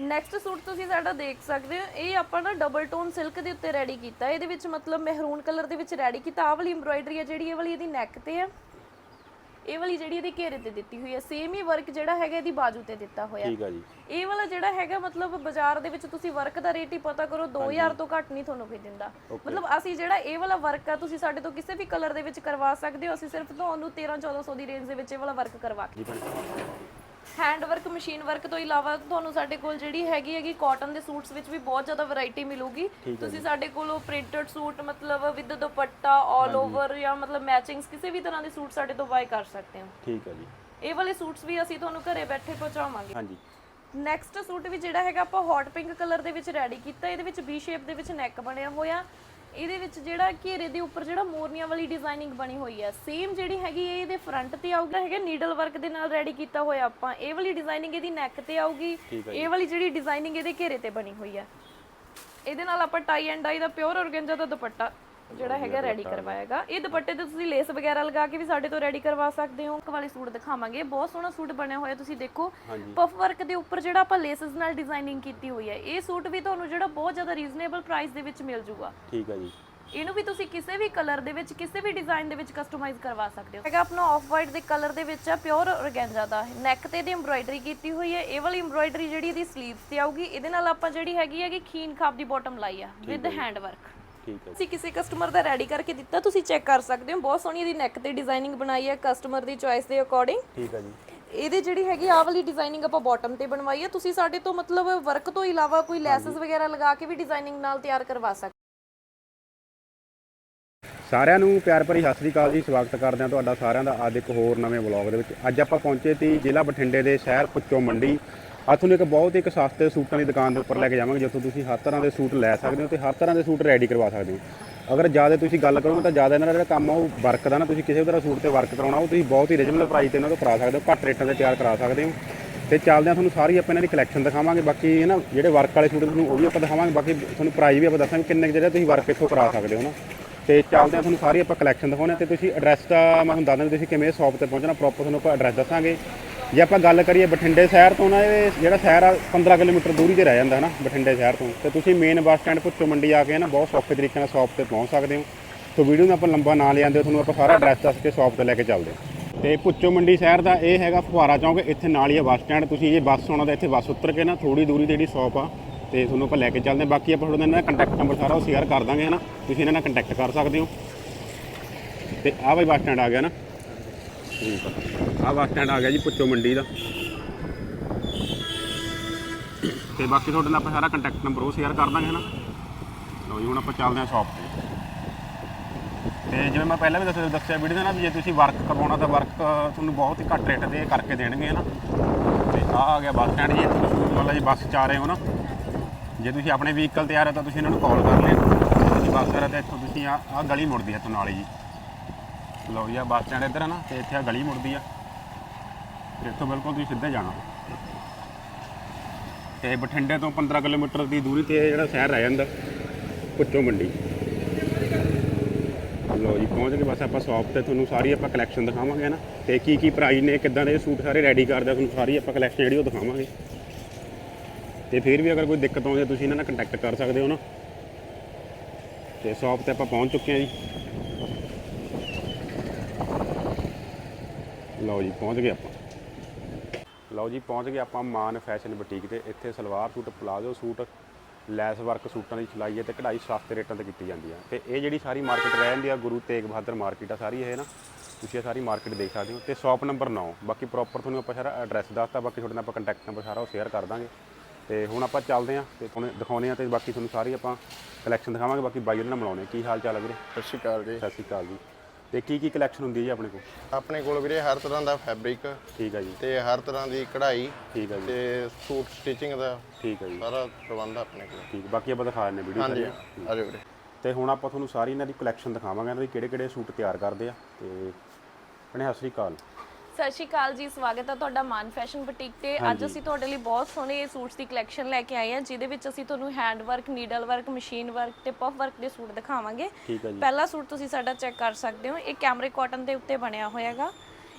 Next suit ਤੁਸੀਂ ਸਾਡਾ ਦੇਖ ਸਕਦੇ ਹੋ। ਇਹ ਆਪਾਂ ਨਾ ਡਬਲ ਟੋਨ ਸਿਲਕ ਦੇ ਉੱਤੇ ਰੈਡੀ ਕੀਤਾ। ਇਹਦੇ ਵਿੱਚ ਮਤਲਬ ਮਹਿਰੂਨ ਕਲਰ ਦੇ ਵਿੱਚ ਰੈਡੀ ਕੀਤਾ। ਆਹ ਵਾਲੀ ਐਮਬ੍ਰੋਇਡਰੀ ਹੈ ਜਿਹੜੀ ਇਹ ਵਾਲੀ ਇਹਦੀ ਨੈਕ ਤੇ ਹੈ ਇਹ ਵਾਲੀ ਜਿਹੜੀ ਇਹਦੀ ਘੇਰੇ ਤੇ ਦਿੱਤੀ ਹੋਈ ਹੈ ਸੇਮ ਹੀ ਵਰਕ ਜਿਹੜਾ ਹੈਗਾ ਇਹਦੀ ਬਾਜੂ ਤੇ ਦਿੱਤਾ ਹੋਇਆ। ਠੀਕ ਆ ਜੀ। ਇਹ ਵਾਲਾ ਜਿਹੜਾ ਹੈਗਾ ਮਤਲਬ ਬਾਜ਼ਾਰ ਦੇ ਵਿੱਚ ਤੁਸੀਂ ਵਰਕ ਦਾ ਰੇਟ ਹੀ ਪਤਾ ਕਰੋ 2000 ਤੋਂ ਘੱਟ ਨਹੀਂ ਤੁਹਾਨੂੰ ਕੋਈ ਦਿੰਦਾ। ਮਤਲਬ ਅਸੀਂ ਜਿਹੜਾ ਇਹ ਵਾਲਾ ਵਰਕ ਆ ਤੁਸੀਂ ਸਾਡੇ ਤੋਂ ਕਿਸੇ ਵੀ ਕਲਰ ਦੇ ਵਿੱਚ ਕਰਵਾ ਸਕਦੇ ਹੋ। ਅਸੀਂ ਸਿਰਫ ਤੁਹਾਨੂੰ 13 1400 ਦੀ ਰੇਂਜ ਦੇ ਵਿੱਚ ਇਹ ਵਾਲਾ ਵਰਕ ਕਰਵਾ ਕੇ ਹੈਂਡ ਵਰਕ ਮਸ਼ੀਨ ਵਰਕ ਤੋਂ ਇਲਾਵਾ ਤੁਹਾਨੂੰ ਸਾਡੇ ਕੋਲ ਜਿਹੜੀ ਹੈਗੀ ਹੈਗੀ ਕਾਟਨ ਦੇ ਸੂਟਸ ਵਿੱਚ ਵੀ ਬਹੁਤ ਜ਼ਿਆਦਾ ਵੈਰਾਈਟੀ ਮਿਲੂਗੀ। ਤੁਸੀਂ ਸਾਡੇ ਕੋਲੋਂ ਪ੍ਰਿੰਟਡ ਸੂਟ ਮਤਲਬ ਵਿਦ ਦੁਪੱਟਾ 올 ਓਵਰ ਜਾਂ ਮਤਲਬ ਮੈਚਿੰਗਸ ਕਿਸੇ ਵੀ ਤਰ੍ਹਾਂ ਦੇ ਸੂਟ ਸਾਡੇ ਤੋਂ ਬਾਈ ਕਰ ਸਕਦੇ ਹੋ। ਠੀਕ ਆ ਜੀ। ਇਹ ਵਾਲੇ ਸੂਟਸ ਵੀ ਅਸੀਂ ਤੁਹਾਨੂੰ ਘਰੇ ਬੈਠੇ ਪਹੁੰਚਾਵਾਂਗੇ। ਹਾਂਜੀ। ਨੈਕਸਟ ਸੂਟ ਵੀ ਜਿਹੜਾ ਹੈਗਾ ਆਪਾਂ ਹੌਟ ਪਿੰਕ ਕਲਰ ਦੇ ਵਿੱਚ ਰੈਡੀ ਕੀਤਾ ਇਹਦੇ ਵਿੱਚ ਵੀ ਸ਼ੇਪ ਦੇ ਵਿੱਚ ਨੈਕ ਬਣਿਆ ਹੋਇਆ। ਇਹਦੇ ਵਿੱਚ ਜਿਹੜਾ ਘੇਰੇ ਦੇ ਉੱਪਰ ਜਿਹੜਾ ਮੋਰਨੀਆਂ ਵਾਲੀ ਡਿਜ਼ਾਈਨਿੰਗ ਬਣੀ ਹੋਈ ਹੈ। ਸੇਮ ਜਿਹੜੀ ਹੈਗੀ ਇਹ ਇਹਦੇ ਫਰੰਟ ਤੇ ਆਊਗਾ ਹੈਗਾ ਨੀਡਲ ਵਰਕ ਦੇ ਨਾਲ ਰੈਡੀ ਕੀਤਾ ਹੋਇਆ ਆਪਾਂ। ਇਹ ਵਾਲੀ ਡਿਜ਼ਾਈਨਿੰਗ ਇਹਦੀ ਨੈਕ ਤੇ ਆਊਗੀ। ਇਹ ਵਾਲੀ ਜਿਹੜੀ ਡਿਜ਼ਾਈਨਿੰਗ ਇਹਦੇ ਘੇਰੇ ਤੇ ਬਣੀ ਹੋਈ ਹੈ। ਇਹਦੇ ਨਾਲ ਆਪਾਂ ਟਾਈ ਐਂਡ ਡਾਈ ਦਾ ਪਿਓਰ ਔਰਗੈਂਜਾ ਦਾ ਦੁਪੱਟਾ ਜਿਹੜਾ ਹੈਗਾ ਰੈਡੀ ਕਰਵਾਏਗਾ। ਇਹ ਦੁਪੱਟੇ ਤੇ ਤੁਸੀਂ ਲੇਸ ਵਗੈਰਾ ਲਗਾ ਕੇ ਵੀ ਸਾਡੇ ਤੋਂ ਰੈਡੀ ਕਰਵਾ ਸਕਦੇ ਹੋ। ਇੱਕ ਵਾਲੀ ਸੂਟ ਦਿਖਾਵਾਂਗੇ। ਬਹੁਤ ਸੋਹਣਾ ਸੂਟ ਬਣਿਆ ਹੋਇਆ ਤੁਸੀਂ ਦੇਖੋ। ਪਫ ਵਰਕ ਦੇ ਉੱਪਰ ਜਿਹੜਾ ਆਪਾਂ ਲੇਸਸ ਨਾਲ ਡਿਜ਼ਾਈਨਿੰਗ ਕੀਤੀ ਹੋਈ ਹੈ। ਇਹ ਸੂਟ ਵੀ ਤੁਹਾਨੂੰ ਜਿਹੜਾ ਬਹੁਤ ਜ਼ਿਆਦਾ ਰੀਜ਼ਨੇਬਲ ਪ੍ਰਾਈਸ ਦੇ ਵਿੱਚ ਮਿਲ ਜੂਗਾ। ਠੀਕ ਆ ਜੀ। ਇਹਨੂੰ ਵੀ ਤੁਸੀਂ ਕਿਸੇ ਵੀ ਕਲਰ ਦੇ ਵਿੱਚ ਕਿਸੇ ਵੀ ਡਿਜ਼ਾਈਨ ਦੇ ਵਿੱਚ ਕਸਟਮਾਈਜ਼ ਕਰਵਾ ਸਕਦੇ ਹੋ। ਹੈਗਾ ਆਪਣਾ ਆਫ ਵਾਈਟ ਦੇ ਕਲਰ ਦੇ ਵਿੱਚ ਆ ਪਿਓਰ ਔਰਗੈਂਜਾ ਦਾ। ਨੈਕ ਤੇ ਦੀ ਐਮਬ੍ਰੋਇਡਰੀ ਕੀਤੀ ਹੋਈ ਹੈ। ਇਹ ਵਾਲੀ ਐਮਬ੍ਰੋਇਡਰੀ ਜਿਹੜੀ ਇਹਦੀ ਸਲੀਵਸ ਤੇ ਆਊਗੀ ਇਹਦੇ ਨਾਲ ਆਪਾਂ ਜਿਹੜੀ ਹੈਗੀ ਹੈਗੀ ਖੀਨ ਖਾਬ ਦੀ ਬਾਟਮ ਲਾਈ ਆ ਵਿਦ ਹੈਂਡ ਵਰਕ ਠੀਕ ਜੀ। ਤੁਸੀਂ ਕਿਸੇ ਕਸਟਮਰ ਦਾ ਰੈਡੀ ਕਰਕੇ ਦਿੱਤਾ ਤੁਸੀਂ ਚੈੱਕ ਕਰ ਸਕਦੇ ਹੋ। ਬਹੁਤ ਸੋਹਣੀ ਇਹਦੀ ਨੈਕ ਤੇ ਡਿਜ਼ਾਈਨਿੰਗ ਬਣਾਈ ਹੈ ਕਸਟਮਰ ਦੀ ਚੋਇਸ ਦੇ ਅਕੋਰਡਿੰਗ ਠੀਕ ਆ ਜੀ। ਇਹਦੇ ਜਿਹੜੀ ਹੈਗੀ ਆਹ ਵਾਲੀ ਡਿਜ਼ਾਈਨਿੰਗ ਆਪਾਂ ਬਾਟਮ ਤੇ ਬਣਵਾਈ ਹੈ। ਤੁਸੀਂ ਸਾਡੇ ਤੋਂ ਮਤਲਬ ਵਰਕ ਤੋਂ ਇਲਾਵਾ ਕੋਈ ਲੈਸਸ ਵਗੈਰਾ ਲਗਾ ਕੇ ਵੀ ਡਿਜ਼ਾਈਨਿੰਗ ਨਾਲ ਤਿਆਰ ਕਰਵਾ ਸਕਦੇ ਸਾਰਿਆਂ ਨੂੰ ਪਿਆਰ ਭਰੀ ਸਤਿ ਸ੍ਰੀ ਅਕਾਲ ਜੀ। ਸਵਾਗਤ ਕਰਦੇ ਹਾਂ ਤੁਹਾਡਾ ਸਾਰਿਆਂ ਦਾ ਅੱਜ ਇੱਕ ਹੋਰ ਨਵੇਂ ਵਲੌਗ ਦੇ ਵਿੱਚ। ਅੱਜ ਆਪਾਂ ਪਹੁੰਚੇ ਤੀ ਜ਼ਿਲ੍ਹਾ ਬਠਿੰਡੇ ਦੇ ਸ਼ਹਿਰ ਪੁੱਚੋ ਮੰਡੀ। ਅੱਜ ਤੁਹਾਨੂੰ ਇੱਕ ਬਹੁਤ ਹੀ ਇੱਕ ਸਸਤੇ ਸੂਟਾਂ ਦੀ ਦੁਕਾਨ ਦੇ ਉੱਪਰ ਲੈ ਕੇ ਜਾਵਾਂਗੇ, ਜਿੱਥੋਂ ਤੁਸੀਂ ਹਰ ਤਰ੍ਹਾਂ ਦੇ ਸੂਟ ਲੈ ਸਕਦੇ ਹੋ ਤੇ ਹਰ ਤਰ੍ਹਾਂ ਦੇ ਸੂਟ ਰੈਡੀ ਕਰਵਾ ਸਕਦੇ ਹੋ। ਅਗਰ ਜ਼ਿਆਦਾ ਤੁਸੀਂ ਗੱਲ ਕਰੋਗੇ ਤਾਂ ਜ਼ਿਆਦਾ ਇਹਨਾਂ ਦਾ ਜਿਹੜਾ ਕੰਮ ਆ ਉਹ ਵਰਕ ਦਾ ਨਾ, ਤੁਸੀਂ ਕਿਸੇ ਵੀ ਤਰ੍ਹਾਂ ਸੂਟ ਤੇ ਵਰਕ ਕਰਾਉਣਾ, ਉਹ ਤੁਸੀਂ ਬਹੁਤ ਹੀ ਰੀਜਨਲ ਪ੍ਰਾਈਸ ਤੇ ਇਹਨਾਂ ਤੋਂ ਕਰਾ ਸਕਦੇ ਹੋ, ਘੱਟ ਰੇਟਾਂ ਤੇ ਤਿਆਰ ਕਰਾ ਸਕਦੇ ਹੋ। ਤੇ ਚੱਲਦੇ ਆ ਤੁਹਾਨੂੰ ਸਾਰੀ ਆਪਾਂ ਇਹਨਾਂ ਦੀ ਕਲੈਕਸ਼ਨ ਦਿਖਾਵਾਂਗੇ, ਬਾਕੀ ਹੈ ਨਾ ਜਿਹੜੇ ਵਰਕ ਵਾਲੇ ਸੂਟ ਤੁਹਾਨੂੰ ਉਹ ਵੀ ਆਪਾਂ ਦਿਖਾਵਾਂਗੇ, ਬਾਕੀ ਤੁਹਾਨੂੰ ਪ੍ਰਾਈਸ ਵੀ ਆਪਾਂ ਦੱਸਾਂਗੇ ਕਿੰਨੇ ਕੁ ਜਿਹੜੇ ਤੁਸੀਂ ਵਰਕ ਇੱਥੋਂ ਕਰਾ ਸਕਦੇ ਹੋ ਨਾ। ਤੇ ਚੱਲਦੇ ਆ ਤੁਹਾਨੂੰ ਸਾਰੀ ਆਪਾਂ ਕਲੈਕਸ਼ਨ ਦਿਖਾਉਣੇ ਤੇ ਤੁਸੀਂ ਐਡਰੈਸ ਦਾ ਮੈਂ ਤੁਹਾਨੂੰ ਦੱਸ ਦਿੰਦਾ ਤੁਸੀਂ ਕਿਵੇਂ ਸ਼ਾਪ ਤੇ ਪਹੁੰਚਣਾ ਪ੍ਰੋਪਰ ਤੁਹਾਨੂੰ ਆਪਾਂ ਐਡਰੈਸ ਦੱਸਾਂਗੇ। ਜੇ ਆਪਾਂ ਗੱਲ ਕਰੀਏ ਬਠਿੰਡੇ ਸ਼ਹਿਰ ਤੋਂ ਨਾ, ਇਹ ਜਿਹੜਾ ਸ਼ਹਿਰ ਆ 15 ਕਿਲੋਮੀਟਰ ਦੂਰੀ ਤੇ ਰਹਿ ਜਾਂਦਾ ਹੈ ਨਾ, ਬਠਿੰਡੇ ਸ਼ਹਿਰ ਤੋਂ। ਤੇ ਤੁਸੀਂ ਮੇਨ ਬੱਸ ਸਟੈਂਡ ਪੁੱਛੋ ਮੰਡੀ ਆ ਕੇ ਨਾ, ਬਹੁਤ ਸੌਖੇ ਤਰੀਕੇ ਨਾਲ ਸ਼ਾਪ ਤੇ ਪਹੁੰਚ ਸਕਦੇ ਹੋ। ਸੋ ਵੀਡੀਓ ਨੂੰ ਆਪਾਂ ਲੰਬਾ ਨਾ ਲਿਆਂਦੇ, ਤੁਹਾਨੂੰ ਆਪਾਂ ਸਾਰਾ ਐਡਰੈਸ ਦੱਸ ਕੇ ਸ਼ਾਪ ਤੇ ਲੈ ਕੇ ਚੱਲਦੇ ਹਾਂ। ਤੇ ਪੁੱਚੋ ਮੰਡੀ ਸ਼ਹਿਰ ਦਾ, ਇਹ ਹੈਗਾ ਫੁਹਾਰਾ ਚੌਂਕ, ਇੱਥੇ ਨਾਲ ਹੀ ਆ ਬੱਸ ਸਟੈਂਡ ਤੁਸੀਂ ਜੇ ਬੱਸ ਆਉਣਾ ਤਾਂ ਇੱਥੇ ਬੱਸ ਉਤਰ ਕੇ ਨਾ ਥੋੜੀ ਦੂਰੀ ਤੇ ਜਿਹੜੀ ਸ਼ਾਪ ਆ, ਤੇ ਤੁਹਾਨੂੰ ਆਪਾਂ ਲੈ ਕੇ ਚੱਲਦੇ ਹਾਂ। ਬਾਕੀ ਆਪਾਂ ਤੁਹਾਡੇ ਨਾਲ ਇਹਨਾਂ ਦਾ ਕੰਟੈਕਟ ਨੰਬਰ ਸਾਰਾ ਉਹ ਸ਼ੇਅਰ ਕਰ ਦਾਂਗੇ ਹੈ ਨਾ ਤੁਸੀਂ ਇਹਨਾਂ ਨਾਲ ਕੰਟੈਕਟ ਕਰ ਸਕਦੇ ਹੋ। ਤੇ ਆਹ ਬਈ ਬੱਸ ਸਟੈਂਡ ਆ ਗਿਆ ਨਾ। ਆ ਆਹ ਬੱਸ ਸਟੈਂਡ ਆ ਗਿਆ ਜੀ ਪੁੱਚੋ ਮੰਡੀ ਦਾ। ਤੇ ਬਾਕੀ ਤੁਹਾਡੇ ਨਾਲ ਆਪਾਂ ਸਾਰਾ ਕੰਟੈਕਟ ਨੰਬਰ ਉਹ ਸ਼ੇਅਰ ਕਰ ਦਾਂਗੇ ਹਨਾ। ਲਓ ਜੀ, ਹੁਣ ਆਪਾਂ ਚੱਲਦੇ ਹਾਂ ਸ਼ਾਪ ਤੇ। ਤੇ ਜਿਵੇਂ ਮੈਂ ਪਹਿਲਾਂ ਵੀ ਦੱਸਿਆ ਦੱਸਿਆ ਵੀਡੀਓ ਦੇ ਨਾਲ ਵੀ ਜੇ ਤੁਸੀਂ ਵਰਕ ਕਰਵਾਉਣਾ ਤਾਂ ਵਰਕ ਤੁਹਾਨੂੰ ਬਹੁਤ ਹੀ ਘੱਟ ਰੇਟ ਤੇ ਕਰਕੇ ਦੇਣਗੇ ਹਨਾ। ਤੇ ਆਹ ਆ ਗਿਆ ਬੱਸ ਸਟੈਂਡ ਜੀ, ਇੱਥੇ ਤੁਸੀਂ ਮਤਲਬ ਜੀ ਬੱਸ 'ਚ ਆ ਰਹੇ ਹੋ ਨਾ। ਜੇ ਤੁਸੀਂ ਆਪਣੇ ਵਹੀਕਲ ਤੇ ਆ ਰਹੇ ਤਾਂ ਤੁਸੀਂ ਇਹਨਾਂ ਨੂੰ ਕਾਲ ਕਰ ਲਿਓ ਤੁਸੀਂ ਬੱਸ ਆ ਰਹੇ ਤਾਂ ਇੱਥੋਂ ਤੁਸੀਂ ਆ ਆਹ ਗਲੀ ਮੁੜਦੀ ਹੈ ਤੋਂ ਨਾਲ ਹੀ ਜੀ। ਲਓ ਜੀ ਆ ਬੱਸ ਸਟੈਂਡ ਇੱਧਰ ਹੈ ਨਾ, ਤੇ ਇੱਥੇ ਆ ਗਲੀ ਮੁੜਦੀ ਆ। ਇੱਥੋਂ ਬਿਲਕੁਲ ਤੁਸੀਂ ਸਿੱਧੇ ਜਾਣਾ। ਤੇ ਬਠਿੰਡੇ ਤੋਂ 15 ਕਿਲੋਮੀਟਰ ਦੀ ਦੂਰੀ ਤੇ ਇਹ ਜਿਹੜਾ ਸ਼ਹਿਰ ਰਹਿ ਜਾਂਦਾ ਪੁੱਚੋ ਮੰਡੀ। ਲਓ ਜੀ, ਪਹੁੰਚ ਗਏ, ਬਸ ਆਪਾਂ ਸ਼ਾਪ ਤੇ ਤੁਹਾਨੂੰ ਸਾਰੀ ਆਪਾਂ ਕਲੈਕਸ਼ਨ ਦਿਖਾਵਾਂਗੇ ਨਾ। ਤੇ ਕੀ ਕੀ ਪ੍ਰਾਈਸ ਨੇ, ਕਿੱਦਾਂ ਦੇ ਸੂਟ ਸਾਰੇ ਰੈਡੀ ਕਰਦੇ ਤੁਹਾਨੂੰ ਸਾਰੀ ਆਪਾਂ ਕਲੈਕਸ਼ਨ ਜਿਹੜੀ ਉਹ ਦਿਖਾਵਾਂਗੇ। ਤੇ ਫਿਰ ਵੀ ਅਗਰ ਕੋਈ ਦਿੱਕਤ ਆਉਂਦੀ ਤੁਸੀਂ ਇਹਨਾਂ ਨਾਲ ਕੰਟੈਕਟ ਕਰ ਸਕਦੇ ਹੋ ਨਾ। ਤੇ ਸ਼ਾਪ ਤੇ ਆਪਾਂ ਪਹੁੰਚ ਚੁੱਕੇ ਹਾਂ ਜੀ। ਲਓ ਜੀ ਪਹੁੰਚ ਗਏ ਆਪਾਂ। ਲਓ ਜੀ ਪਹੁੰਚ ਗਏ ਆਪਾਂ ਮਾਨ ਫੈਸ਼ਨ ਬੁਟੀਕ ਤੇ। ਇੱਥੇ salwar suit palazzo suit lace work ਸੂਟਾਂ ਦੀ ਸਿਲਾਈ ਹੈ ਤੇ ਕਢਾਈ ਸਸਤੇ ਰੇਟਾਂ ਤੇ ਕੀਤੀ ਜਾਂਦੀ ਆ ਤੇ ਇਹ ਜਿਹੜੀ ਸਾਰੀ ਮਾਰਕੀਟ ਰਹਿ ਜਾਂਦੀ ਆ ਗੁਰੂ ਤੇਗ ਬਹਾਦਰ ਮਾਰਕੀਟ ਆ ਸਾਰੀ ਇਹ ਨਾ ਤੁਸੀਂ ਇਹ ਸਾਰੀ ਮਾਰਕੀਟ ਦੇਖ ਸਕਦੇ ਹੋ। ਤੇ ਸ਼ਾਪ ਨੰਬਰ 9 ਬਾਕੀ ਪ੍ਰੋਪਰ ਤੁਹਾਨੂੰ ਆਪਾਂ ਸਾਰਾ ਐਡਰੈਸ ਦੱਸਤਾ ਬਾਕੀ ਤੁਹਾਡੇ ਨਾਲ ਆਪਾਂ ਕੰਟੈਕਟ ਨੰਬਰ ਸਾਰਾ ਉਹ ਸ਼ੇਅਰ ਕਰ ਦਾਂਗੇ। ਤੇ ਹੁਣ ਆਪਾਂ ਚੱਲਦੇ ਆਂ ਤੇ ਤੁਹਾਨੂੰ ਦਿਖਾਉਂਦੇ ਆ ਤੇ ਬਾਕੀ ਤੁਹਾਨੂੰ ਸਾਰੀ ਆਪਾਂ ਕਲੈਕਸ਼ਨ ਦਿਖਾਵਾਂਗੇ ਬਾਕੀ ਬਾਈ ਉਹਨਾਂ ਨਾਲ ਮਿਲਾਉਂਦੇ ਹਾਂ। ਕੀ ਹਾਲ ਚਾਲ ਹੈ ਵੀਰੇ? ਸਤਿ ਸ਼੍ਰੀ ਅਕਾਲ ਜੀ। ਸਤਿ ਸ਼੍ਰੀ ਅਕਾਲ ਜੀ। ਤੇ ਕੀ ਕੀ ਕਲੈਕਸ਼ਨ ਹੁੰਦੀ ਹੈ ਜੀ ਆਪਣੇ ਕੋਲ? ਆਪਣੇ ਕੋਲ ਵੀਰੇ ਹਰ ਤਰ੍ਹਾਂ ਦਾ ਫੈਬਰਿਕ ਠੀਕ ਹੈ ਜੀ। ਤੇ ਹਰ ਤਰ੍ਹਾਂ ਦੀ ਕਢਾਈ ਠੀਕ ਹੈ ਜੀ। ਤੇ ਸੂਟ ਸਟਿਚਿੰਗ ਦਾ ਠੀਕ ਹੈ ਜੀ। ਸਾਰਾ ਪ੍ਰਬੰਧ ਆਪਣੇ ਕੋਲ। ਠੀਕ ਬਾਕੀ ਆਪਾਂ ਦਿਖਾ ਦਿੰਦੇ ਵੀਡੀਓ ਹਾਂਜੀ ਜਾਓ ਵੀਰੇ। ਤੇ ਹੁਣ ਆਪਾਂ ਤੁਹਾਨੂੰ ਸਾਰੀ ਇਹਨਾਂ ਦੀ ਕਲੈਕਸ਼ਨ ਦਿਖਾਵਾਂਗੇ ਇਹਨਾਂ ਦੇ ਕਿਹੜੇ ਕਿਹੜੇ ਸੂਟ ਤਿਆਰ ਕਰਦੇ ਆ ਤੇ ਭੈਣੇ ਸਤਿ ਸ਼੍ਰੀ ਅਕਾਲ। ਸਤਿ ਸ਼੍ਰੀ ਅਕਾਲ ਜੀ ਸਵਾਗਤ ਹੈ ਤੁਹਾਡਾ ਮਾਨ ਫੈਸ਼ਨ ਬੁਟੀਕ ਤੇ। ਅੱਜ ਅਸੀਂ ਤੁਹਾਡੇ ਲਈ ਬਹੁਤ ਸੋਹਣੇ ਸੂਟਸ ਦੀ ਕਲੈਕਸ਼ਨ ਲੈ ਕੇ ਆਏ ਹਾਂ ਜਿਹਦੇ ਵਿੱਚ ਅਸੀਂ ਤੁਹਾਨੂੰ hand work needle work machine work ਤੇ ਪਫ ਵਰਕ ਦੇ ਸੂਟ ਦਿਖਾਵਾਂਗੇ। ਪਹਿਲਾ ਸੂਟ ਤੁਸੀਂ ਸਾਡਾ ਚੈੱਕ ਕਰ ਸਕਦੇ ਹੋ ਇਹ ਕੈਮਰੇ ਕਾਟਨ ਦੇ ਉੱਤੇ ਬਣਿਆ ਹੋਇਆਗਾ।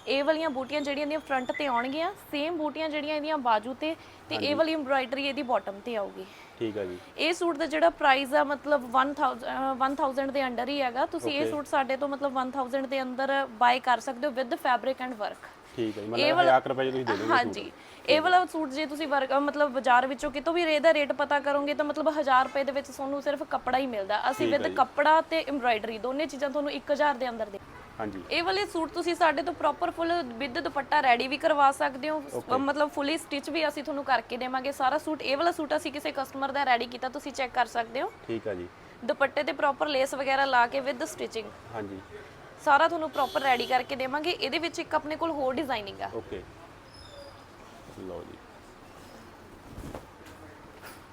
ਇਹ ਵਾਲੀਆਂ ਬੂਟੀਆਂ ਜਿਹੜੀਆਂ ਇਹਦੀਆਂ ਫਰੰਟ ਤੇ ਆਉਣਗੀਆਂ ਸੇਮ ਬੂਟੀਆਂ ਜਿਹੜੀਆਂ ਇਹਦੀਆਂ ਬਾਜੂ ਤੇ ਤੇ ਇਹ ਵਾਲੀ ਐਮਬ੍ਰਾਇਡਰੀ ਇਹਦੀ ਬਾਟਮ ਤੇ ਆਊਗੀ। ਠੀਕ ਹੈ ਜੀ। ਇਹ ਸੂਟ ਦਾ ਜਿਹੜਾ ਪ੍ਰਾਈਸ ਆ ਮਤਲਬ 1000 ਅਹ 1000 ਦੇ ਅੰਡਰ ਹੀ ਹੈਗਾ। ਤੁਸੀਂ ਇਹ ਸੂਟ ਸਾਡੇ ਤੋਂ ਮਤਲਬ 1000 ਦੇ ਅੰਦਰ ਬਾਈ ਕਰ ਸਕਦੇ ਹੋ ਵਿਦ ਫੈਬਰਿਕ ਐਂਡ ਵਰਕ ਠੀਕ ਹੈ ਮਤਲਬ 1000 ਰੁਪਏ ਤੁਸੀਂ ਦੇ ਦੋਗੇ ਹਾਂਜੀ। ਇਹ ਵਾਲਾ ਸੂਟ ਜੇ ਤੁਸੀਂ ਵਰਕ ਮਤਲਬ ਬਾਜ਼ਾਰ ਵਿੱਚੋਂ ਕਿਤੋਂ ਵੀ ਰੇ ਦਾ ਰੇਟ ਪਤਾ ਕਰੋਗੇ ਤਾਂ ਮਤਲਬ 1000 ਰੁਪਏ ਦੇ ਵਿੱਚ ਤੁਹਾਨੂੰ ਸਿਰਫ ਕੱਪੜਾ ਹੀ ਮਿਲਦਾ। ਅਸੀਂ ਵਿਦ ਕੱਪੜਾ ਤੇ ਐਮਬ੍ਰਾਇਡਰੀ ਦੋਨੇ ਚੀਜ਼ਾਂ ਤੁਹਾਨੂੰ 1000 ਦੇ ਅੰਦਰ ਦੇ ਹਾਂਜੀ। ਇਹ ਵਾਲੇ ਸੂਟ ਤੁਸੀਂ ਸਾਡੇ ਤੋਂ proper full with dupatta ready ਵੀ ਕਰਵਾ ਸਕਦੇ ਹੋ। ਮਤਲਬ ਫੁੱਲੀ ਸਟਿਚ ਵੀ ਅਸੀਂ ਤੁਹਾਨੂੰ ਕਰਕੇ ਦੇਵਾਂਗੇ। ਸਾਰਾ ਸੂਟ ਇਹ ਵਾਲਾ ਸੂਟ ਅਸੀਂ ਕਿਸੇ ਕਸਟਮਰ ਦਾ ਰੈਡੀ ਕੀਤਾ ਤੁਸੀਂ ਚੈੱਕ ਕਰ ਸਕਦੇ ਹੋ। ਠੀਕ ਹੈ ਜੀ। ਦੁਪੱਟੇ ਤੇ ਪ੍ਰੋਪਰ ਲੇਸ ਵਗੈਰਾ ਲਾ ਕੇ ਵਿਦ ਸਟਿਚਿੰਗ ਹਾਂਜੀ। ਸਾਰਾ ਤੁਹਾਨੂੰ ਪ੍ਰੋਪਰ ਰੈਡੀ ਕਰਕੇ ਦੇਵਾਂਗੇ। ਇਹਦੇ ਵਿੱਚ ਇੱਕ ਆਪਣੇ ਕੋਲ ਹੋਰ ਡਿਜ਼ਾਈਨਿੰਗ ਆ। ਓਕੇ ਲਓ ਜੀ।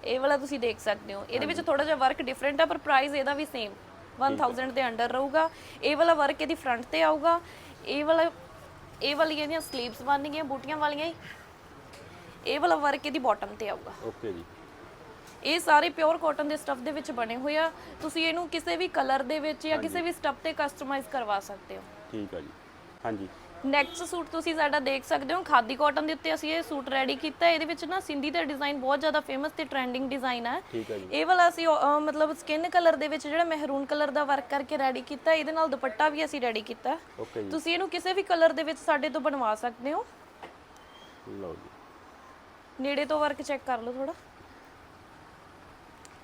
ਇਹ ਵਾਲਾ ਤੁਸੀਂ ਦੇਖ ਸਕਦੇ ਹੋ। ਇਹਦੇ ਵਿੱਚ ਥੋੜਾ ਜਿਹਾ ਵਰਕ ਡਿਫਰੈਂਟ ਆ ਪਰ ਪ੍ਰਾਈਸ ਇਹਦਾ ਵੀ ਸੇਮ 1000 ਦੇ ਅੰਡਰ ਰਹੂਗਾ। ਇਹ ਵਾਲਾ ਵਰਕ ਇਹਦੀ ਫਰੰਟ ਤੇ ਆਊਗਾ। ਇਹ ਵਾਲਾ ਇਹ ਵਾਲੀ ਇਹਦੀਆਂ ਸਲੀਵਸ ਬਣਨਗੀਆਂ ਬੂਟੀਆਂ ਵਾਲੀਆਂ ਹੀ। ਇਹ ਵਾਲਾ ਵਰਕ ਇਹਦੀ ਬਾਟਮ ਤੇ ਆਊਗਾ। ਓਕੇ ਜੀ। ਇਹ ਸਾਰੇ ਪਿਓਰ ਕਾਟਨ ਦੇ ਸਟੱਫ ਦੇ ਵਿੱਚ ਬਣੇ ਹੋਏ ਆ। ਤੁਸੀਂ ਇਹਨੂੰ ਕਿਸੇ ਵੀ ਕਲਰ ਦੇ ਵਿੱਚ ਜਾਂ ਕਿਸੇ ਵੀ ਸਟੱਫ ਤੇ ਕਸਟਮਾਈਜ਼ ਕਰਵਾ ਸਕਦੇ ਹੋ। ਠੀਕ ਹੈ ਜੀ। ਹਾਂਜੀ। ਨੈਕਸਟ ਸੂਟ ਤੁਸੀਂ ਸਾਡਾ ਦੇਖ ਸਕਦੇ ਹੋ। ਖਾਦੀ ਕਾਟਨ ਦੇ ਉੱਤੇ ਅਸੀਂ ਇਹ ਸੂਟ ਰੈਡੀ ਕੀਤਾ। ਇਹਦੇ ਵਿੱਚ ਨਾ ਸਿੰਧੀ ਦਾ ਡਿਜ਼ਾਈਨ ਬਹੁਤ ਜ਼ਿਆਦਾ ਫੇਮਸ ਤੇ ਟ੍ਰੈਂਡਿੰਗ ਡਿਜ਼ਾਈਨ ਹੈ ਠੀਕ ਹੈ ਜੀ। ਇਹ ਵਾਲਾ ਅਸੀਂ ਅਹ, ਮਤਲਬ ਸਕਿਨ ਕਲਰ ਦੇ ਵਿੱਚ ਜਿਹੜਾ ਮਹਿਰੂਨ ਕਲਰ ਦਾ ਵਰਕ ਕਰਕੇ ਰੈਡੀ ਕੀਤਾ। ਇਹਦੇ ਨਾਲ ਦੁਪੱਟਾ ਵੀ ਅਸੀਂ ਰੈਡੀ ਕੀਤਾ। ਓਕੇ ਜੀ। ਤੁਸੀਂ ਇਹਨੂੰ ਕਿਸੇ ਵੀ ਕਲਰ ਦੇ ਵਿੱਚ ਸਾਡੇ ਤੋਂ ਬਣਵਾ ਸਕਦੇ ਹੋ। ਲਓ ਜੀ। ਨੇੜੇ ਤੋਂ ਵਰਕ ਚੈੱਕ ਕਰ ਲਓ ਥੋੜਾ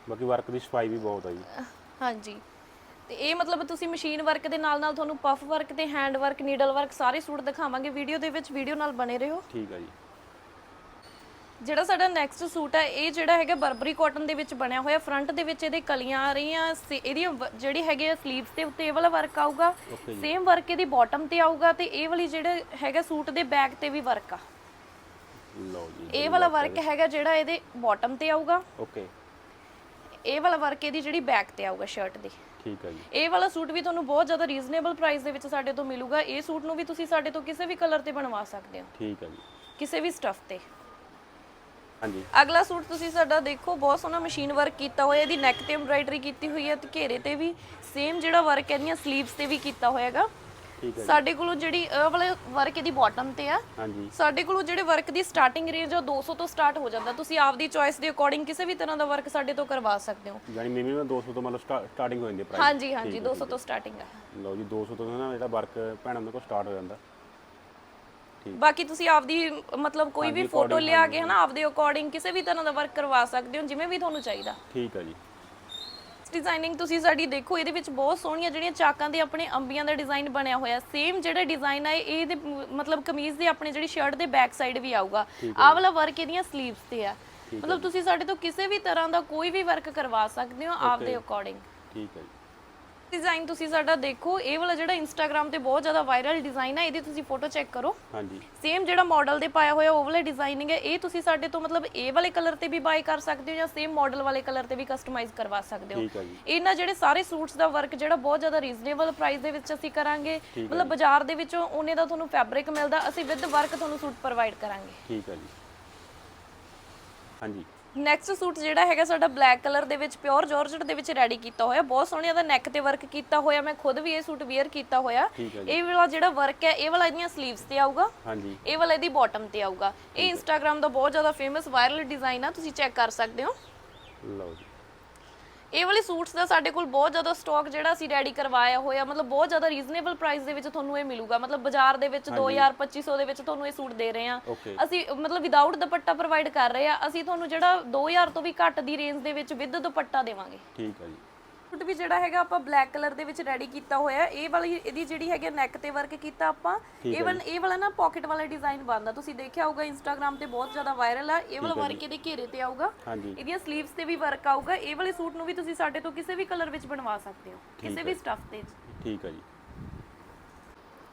ਬਾਕੀ ਵਰਕ ਦੀ ਸਫ਼ਾਈ ਵੀ ਬਹੁਤ ਹੈ ਜੀ। ਹਾਂਜੀ। ਤੇ ਇਹ ਮਤਲਬ ਤੁਸੀਂ ਮਸ਼ੀਨ ਵਰਕ ਦੇ ਨਾਲ ਨਾਲ ਤੁਹਾਨੂੰ ਪਫ ਵਰਕ ਤੇ ਹੈਂਡ ਵਰਕ ਨੀਡਲ ਵਰਕ ਸਾਰੇ ਸੂਟ ਦਿਖਾਵਾਂਗੇ। ਵੀਡੀਓ ਦੇ ਵਿੱਚ ਵੀਡੀਓ ਨਾਲ ਬਣੇ ਰਹੋ। ਠੀਕ ਹੈ ਜੀ। ਜਿਹੜਾ ਸਾਡਾ ਨੈਕਸਟ ਸੂਟ ਹੈ ਇਹ ਜਿਹੜਾ ਹੈਗਾ ਬਰਬਰੀ ਕਾਟਨ ਦੇ ਵਿੱਚ ਬਣਿਆ ਹੋਇਆ। ਫਰੰਟ ਦੇ ਵਿੱਚ ਇਹਦੇ ਕਲੀਆਂ ਆ ਰਹੀਆਂ ਸੇ- ਇਹਦੀਆਂ ਵ- ਜਿਹੜੀ ਹੈਗੇ ਆ ਸਲੀਵਸ ਦੇ ਉੱਤੇ ਇਹ ਵਾਲਾ ਵਰਕ ਆਊਗਾ। ਸੇਮ ਵਰਕ ਇਹਦੀ ਬਾਟਮ ਤੇ ਆਊਗਾ ਤੇ ਇਹ ਵਾਲੀ ਜਿਹੜਾ ਹੈਗਾ ਸੂਟ ਦੇ ਬੈਕ ਤੇ ਵੀ ਵਰਕ ਆ। ਲਓ ਜੀ ਇਹ ਵਾਲਾ ਵਰਕ ਹੈਗਾ ਜਿਹੜਾ ਇਹਦੇ ਬਾਟਮ ਤੇ ਆਊਗਾ। ਓਕੇ ਇਹ ਵਾਲਾ ਵਰਕ ਇਹਦੀ ਜਿਹੜੀ ਬੈਕ ਤੇ ਆਊਗਾ ਸ਼ਰਟ ਦੀ। ਠੀਕ ਹੈ ਜੀ। ਇਹ ਵਾਲਾ ਸੂਟ ਵੀ ਤੁਹਾਨੂੰ ਬਹੁਤ ਜ਼ਿਆਦਾ ਰੀਜ਼ਨੇਬਲ ਪ੍ਰਾਈਸ ਦੇ ਵਿੱਚ ਸਾਡੇ ਤੋਂ ਮਿਲੂਗਾ। ਇਹ ਸੂਟ ਨੂੰ ਵੀ ਤੁਸੀਂ ਸਾਡੇ ਤੋਂ ਕਿਸੇ ਵੀ ਕਲਰ ਤੇ ਬਣਵਾ ਸਕਦੇ ਹੋ। ਠੀਕ ਹੈ ਜੀ। ਕਿਸੇ ਵੀ ਸਟਫ ਤੇ। ਹਾਂਜੀ। ਅਗਲਾ ਸੂਟ ਤੁਸੀਂ ਸਾਡਾ ਦੇਖੋ ਬਹੁਤ ਸੋਹਣਾ ਮਸ਼ੀਨ ਵਰਕ ਕੀਤਾ ਹੋਇਆ ਇਹਦੀ ਨੈਕ ਤੇ ਐਮਬ੍ਰਾਇਡਰੀ ਕੀਤੀ ਹੋਈ ਹੈ ਤੇ ਘੇਰੇ ਤੇ ਵੀ ਸੇਮ ਜਿਹੜਾ ਵਰਕ ਹੈ ਇਹਦੀਆਂ ਸਲੀਵਸ ਤੇ ਵੀ ਕੀਤਾ ਹੋਇਆਗਾ ਠੀਕ ਹੈ ਸਾਡੇ ਕੋਲੋਂ ਜਿਹੜੀ ਇਹ ਵਾਲੇ ਵਰਕ ਇਹਦੀ ਬਾਟਮ ਤੇ ਆ। ਹਾਂਜੀ। ਸਾਡੇ ਕੋਲੋਂ ਜਿਹੜੇ ਵਰਕ ਦੀ ਸਟਾਰਟਿੰਗ ਰੇਂਜ ਉਹ 200 ਤੋਂ ਸਟਾਰਟ ਹੋ ਜਾਂਦਾ। ਤੁਸੀਂ ਆਪਦੀ ਚੋਇਸ ਦੇ ਅਕੋਰਡਿੰਗ ਕਿਸੇ ਵੀ ਤਰ੍ਹਾਂ ਦਾ ਵਰਕ ਸਾਡੇ ਤੋਂ ਕਰਵਾ ਸਕਦੇ ਹੋ। ਯਾਨੀ ਮਿਨੀਮਮ 200 ਤੋਂ ਮਤਲਬ ਸਟਾਰਟਿੰਗ ਹੋ ਜਾਂਦੀ ਹੈ ਪ੍ਰਾਈਸ ਹਾਂਜੀ ਹਾਂਜੀ 200 ਤੋਂ ਸਟਾਰਟਿੰਗ ਆ। ਲਓ ਜੀ 200 ਤੋਂ ਨਾ ਜਿਹੜਾ ਵਰਕ ਭੈਣਾਂ ਦੇ ਕੋਲ ਸਟਾਰਟ ਹੋ ਜਾਂਦਾ। ਬਾਕੀ ਤੁਸੀਂ ਆਪਦੀ ਮਤਲਬ ਕੋਈ ਵੀ ਫੋਟੋ ਲਿਆ ਕੇ ਹਨਾ ਆਪਦੇ ਅਕੋਰਡਿੰਗ ਕਿਸੇ ਵੀ ਤਰ੍ਹਾਂ ਦਾ ਵਰਕ ਕਰਵਾ ਸਕਦੇ ਹੋ ਜਿਵੇਂ ਵੀ ਤੁਹਾਨੂੰ ਚਾਹੀਦਾ। ਠੀਕ ਹੈ ਜੀ। ਡਿਜ਼ਾਈਨਿੰਗ ਤੁਸੀਂ ਸਾਡੀ ਦੇਖੋ ਇਹਦੇ ਵਿੱਚ ਬਹੁਤ ਸੋਹਣੀਆਂ ਜਿਹੜੀਆਂ ਚਾਕਾਂ ਦੇ ਆਪਣੇ ਅੰਬੀਆਂ ਦਾ ਡਿਜ਼ਾਈਨ ਬਣਿਆ ਹੋਇਆ। ਸੇਮ ਜਿਹੜਾ ਡਿਜ਼ਾਈਨ ਹੈ ਇਹ ਇਹਦੇ ਮਤਲਬ ਕਮੀਜ਼ ਦੇ ਆਪਣੇ ਜਿਹੜੀ ਸ਼ਰਟ ਦੇ ਬੈਕ ਸਾਈਡ ਵੀ ਆਊਗਾ। ਆਹ ਵਾਲਾ ਵਰਕ ਇਹਦੀਆਂ ਸਲੀਵਸ ਤੇ ਆ। ਮਤਲਬ ਤੁਸੀਂ ਸਾਡੇ ਤੋਂ ਕਿਸੇ ਵੀ ਤਰ੍ਹਾਂ ਦਾ ਕੋਈ ਵੀ ਵਰਕ ਕਰਵਾ ਸਕਦੇ ਹੋ ਆਪਦੇ ਅਕੋਰਡਿੰਗ ਠੀਕ ਹੈ ਜੀ। ਡਿਜ਼ਾਈਨ ਤੁਸੀਂ ਸਾਡਾ ਦੇਖੋ ਇਹ ਵਾਲਾ ਜਿਹੜਾ ਇੰਸਟਾਗ੍ਰam ਤੇ ਬਹੁਤ ਜ਼ਿਆਦਾ ਵਾਇਰਲ ਡਿਜ਼ਾਈਨ ਹੈ ਇਹਦੀ ਤੁਸੀਂ ਫੋਟੋ ਚੈੱਕ ਕਰੋ। ਹਾਂਜੀ। ਸੇਮ ਜਿਹੜਾ ਮਾਡਲ ਦੇ ਪਾਇਆ ਹੋਇਆ ਉਹ ਵਾਲਾ ਡਿਜ਼ਾਈਨਿੰਗ ਹੈ ਇਹ ਤੁਸੀਂ ਸਾਡੇ ਤੋਂ ਮਤਲਬ ਇਹ ਵਾਲੇ ਕਲਰ ਤੇ ਵੀ ਬਾਈ ਕਰ ਸਕਦੇ ਹੋ ਜਾਂ ਸੇਮ ਮਾਡਲ ਵਾਲੇ ਕਲਰ ਤੇ ਵੀ ਕਸਟਮਾਈਜ਼ ਕਰਵਾ ਸਕਦੇ ਹੋ। ਠੀਕ ਹੈ ਜੀ। ਇਹਨਾਂ ਜਿਹੜੇ ਸਾਰੇ ਸੂਟਸ ਦਾ ਵਰਕ ਜਿਹੜਾ ਬਹੁਤ ਜ਼ਿਆਦਾ ਰੀਜ਼ਨੇਬਲ ਪ੍ਰਾਈਸ ਦੇ ਵਿੱਚ ਅਸੀਂ ਕਰਾਂਗੇ। ਮਤਲਬ ਬਾਜ਼ਾਰ ਦੇ ਵਿੱਚੋਂ ਉਹਨੇ ਦਾ ਤੁਹਾਨੂੰ ਫੈਬਰਿਕ ਮਿਲਦਾ ਅਸੀਂ ਵਿਦ ਵਰਕ ਤੁਹਾਨੂੰ ਸੂਟ ਪ੍ਰੋਵਾਈਡ ਕਰਾਂਗੇ। ਠੀਕ ਹੈ ਜੀ। ਹਾਂਜੀ। ਨੈਕਸਟ ਸੂਟ ਜਿਹੜਾ ਹੈਗਾ ਸਾਡਾ ਬਲੈਕ ਕਲਰ ਦੇ ਵਿੱਚ ਪਿਓਰ ਜਾਰਜਟ ਦੇ ਵਿੱਚ ਰੈਡੀ ਕੀਤਾ ਹੋਇਆ। ਬਹੁਤ ਸੋਹਣਿਆ ਦਾ ਨੈਕ ਤੇ ਵਰਕ ਕੀਤਾ ਹੋਇਆ। ਮੈਂ ਖੁਦ ਵੀ ਇਹ ਸੂਟ ਵੇਅਰ ਕੀਤਾ ਹੋਇਆ। ਇਹ ਵਾਲਾ ਜਿਹੜਾ ਵਰਕ ਹੈ ਇਹ ਵਾਲਾ ਇਹਦੀਆਂ ਸਲੀਵਸ ਤੇ ਆਊਗਾ। ਹਾਂਜੀ। ਇਹ ਵਾਲਾ ਇਹਦੀ ਬਾਟਮ ਤੇ ਆਊਗਾ। ਇਹ ਇੰਸਟਾਗ੍ਰam ਦਾ ਬਹੁਤ ਜ਼ਿਆਦਾ ਫੇਮਸ ਵਾਇਰਲ ਡਿਜ਼ਾਈਨ ਆ ਤੁਸੀਂ ਚੈੱਕ ਕਰ ਸਕਦੇ ਹੋ। ਲਓ ਜੀ। ਇਹ ਵਾਲੇ ਸੂਟਸ ਦਾ ਸਾਡੇ ਕੋਲ ਬਹੁਤ ਜ਼ਿਆਦਾ ਸਟਾਕ ਜਿਹੜਾ ਅਸੀਂ ਰੈਡੀ ਕਰਵਾਇਆ ਹੋਇਆ ਮਤਲਬ ਬਹੁਤ ਜ਼ਿਆਦਾ ਰੀਜ਼ਨੇਬਲ ਪ੍ਰਾਈਸ ਦੇ ਵਿੱਚ ਤੁਹਾਨੂੰ ਇਹ ਮਿਲੂਗਾ। ਮਤਲਬ ਬਾਜ਼ਾਰ ਦੇ ਵਿੱਚ 2000 2500 ਦੇ ਵਿੱਚ ਤੁਹਾਨੂੰ ਇਹ ਸੂਟ ਦੇ ਰਹੇ ਆ ਅਸੀਂ ਮਤਲਬ ਵਿਦਆਊਟ ਦੁਪੱਟਾ ਪ੍ਰੋਵਾਈਡ ਕਰ ਰਹੇ ਆ ਅਸੀਂ ਤੁਹਾਨੂੰ ਜਿਹੜਾ 2000 ਤੋਂ ਵੀ ਘੱਟ ਦੀ ਰੇਂਜ ਦੇ ਵਿੱਚ ਵਿਦ ਦੁਪੱਟਾ ਦੇਵਾਂਗੇ। ਠੀਕ ਹੈ ਜੀ। ਸੂਟ ਵੀ ਜਿਹੜਾ ਹੈਗਾ ਆਪਾਂ ਬਲੈਕ ਕਲਰ ਦੇ ਵਿੱਚ ਰੈਡੀ ਕੀਤਾ ਹੋਇਆ ਇਹ ਵਾਲੀ ਇਹਦੀ ਜਿਹੜੀ ਹੈਗੀ ਨੈਕ ਤੇ ਵਰਕ ਕੀਤਾ ਆਪਾਂ। ਇਹ ਵਾਲਾ ਇਹ ਵਾਲਾ ਨਾ ਪਾਕਟ ਵਾਲਾ ਡਿਜ਼ਾਈਨ ਬਣਦਾ। ਤੁਸੀਂ ਦੇਖਿਆ ਹੋਊਗਾ ਇੰਸਟਾਗ੍ਰam ਤੇ ਬਹੁਤ ਜ਼ਿਆਦਾ ਵਾਇਰਲ ਆ। ਇਹ ਵਾਲਾ ਵਰਕ ਇਹਦੇ ਘੇਰੇ ਤੇ ਆਊਗਾ। ਇਹਦੀਆਂ ਸਲੀਵਸ ਤੇ ਵੀ ਵਰਕ ਆਊਗਾ। ਇਹ ਵਾਲੇ ਸੂਟ ਨੂੰ ਵੀ ਤੁਸੀਂ ਸਾਡੇ ਤੋਂ ਕਿਸੇ ਵੀ ਕਲਰ ਵਿੱਚ ਬਣਵਾ ਸਕਦੇ ਹੋ। ਕਿਸੇ ਵੀ ਸਟੱਫ ਤੇ। ਠੀਕ ਹੈ ਜੀ।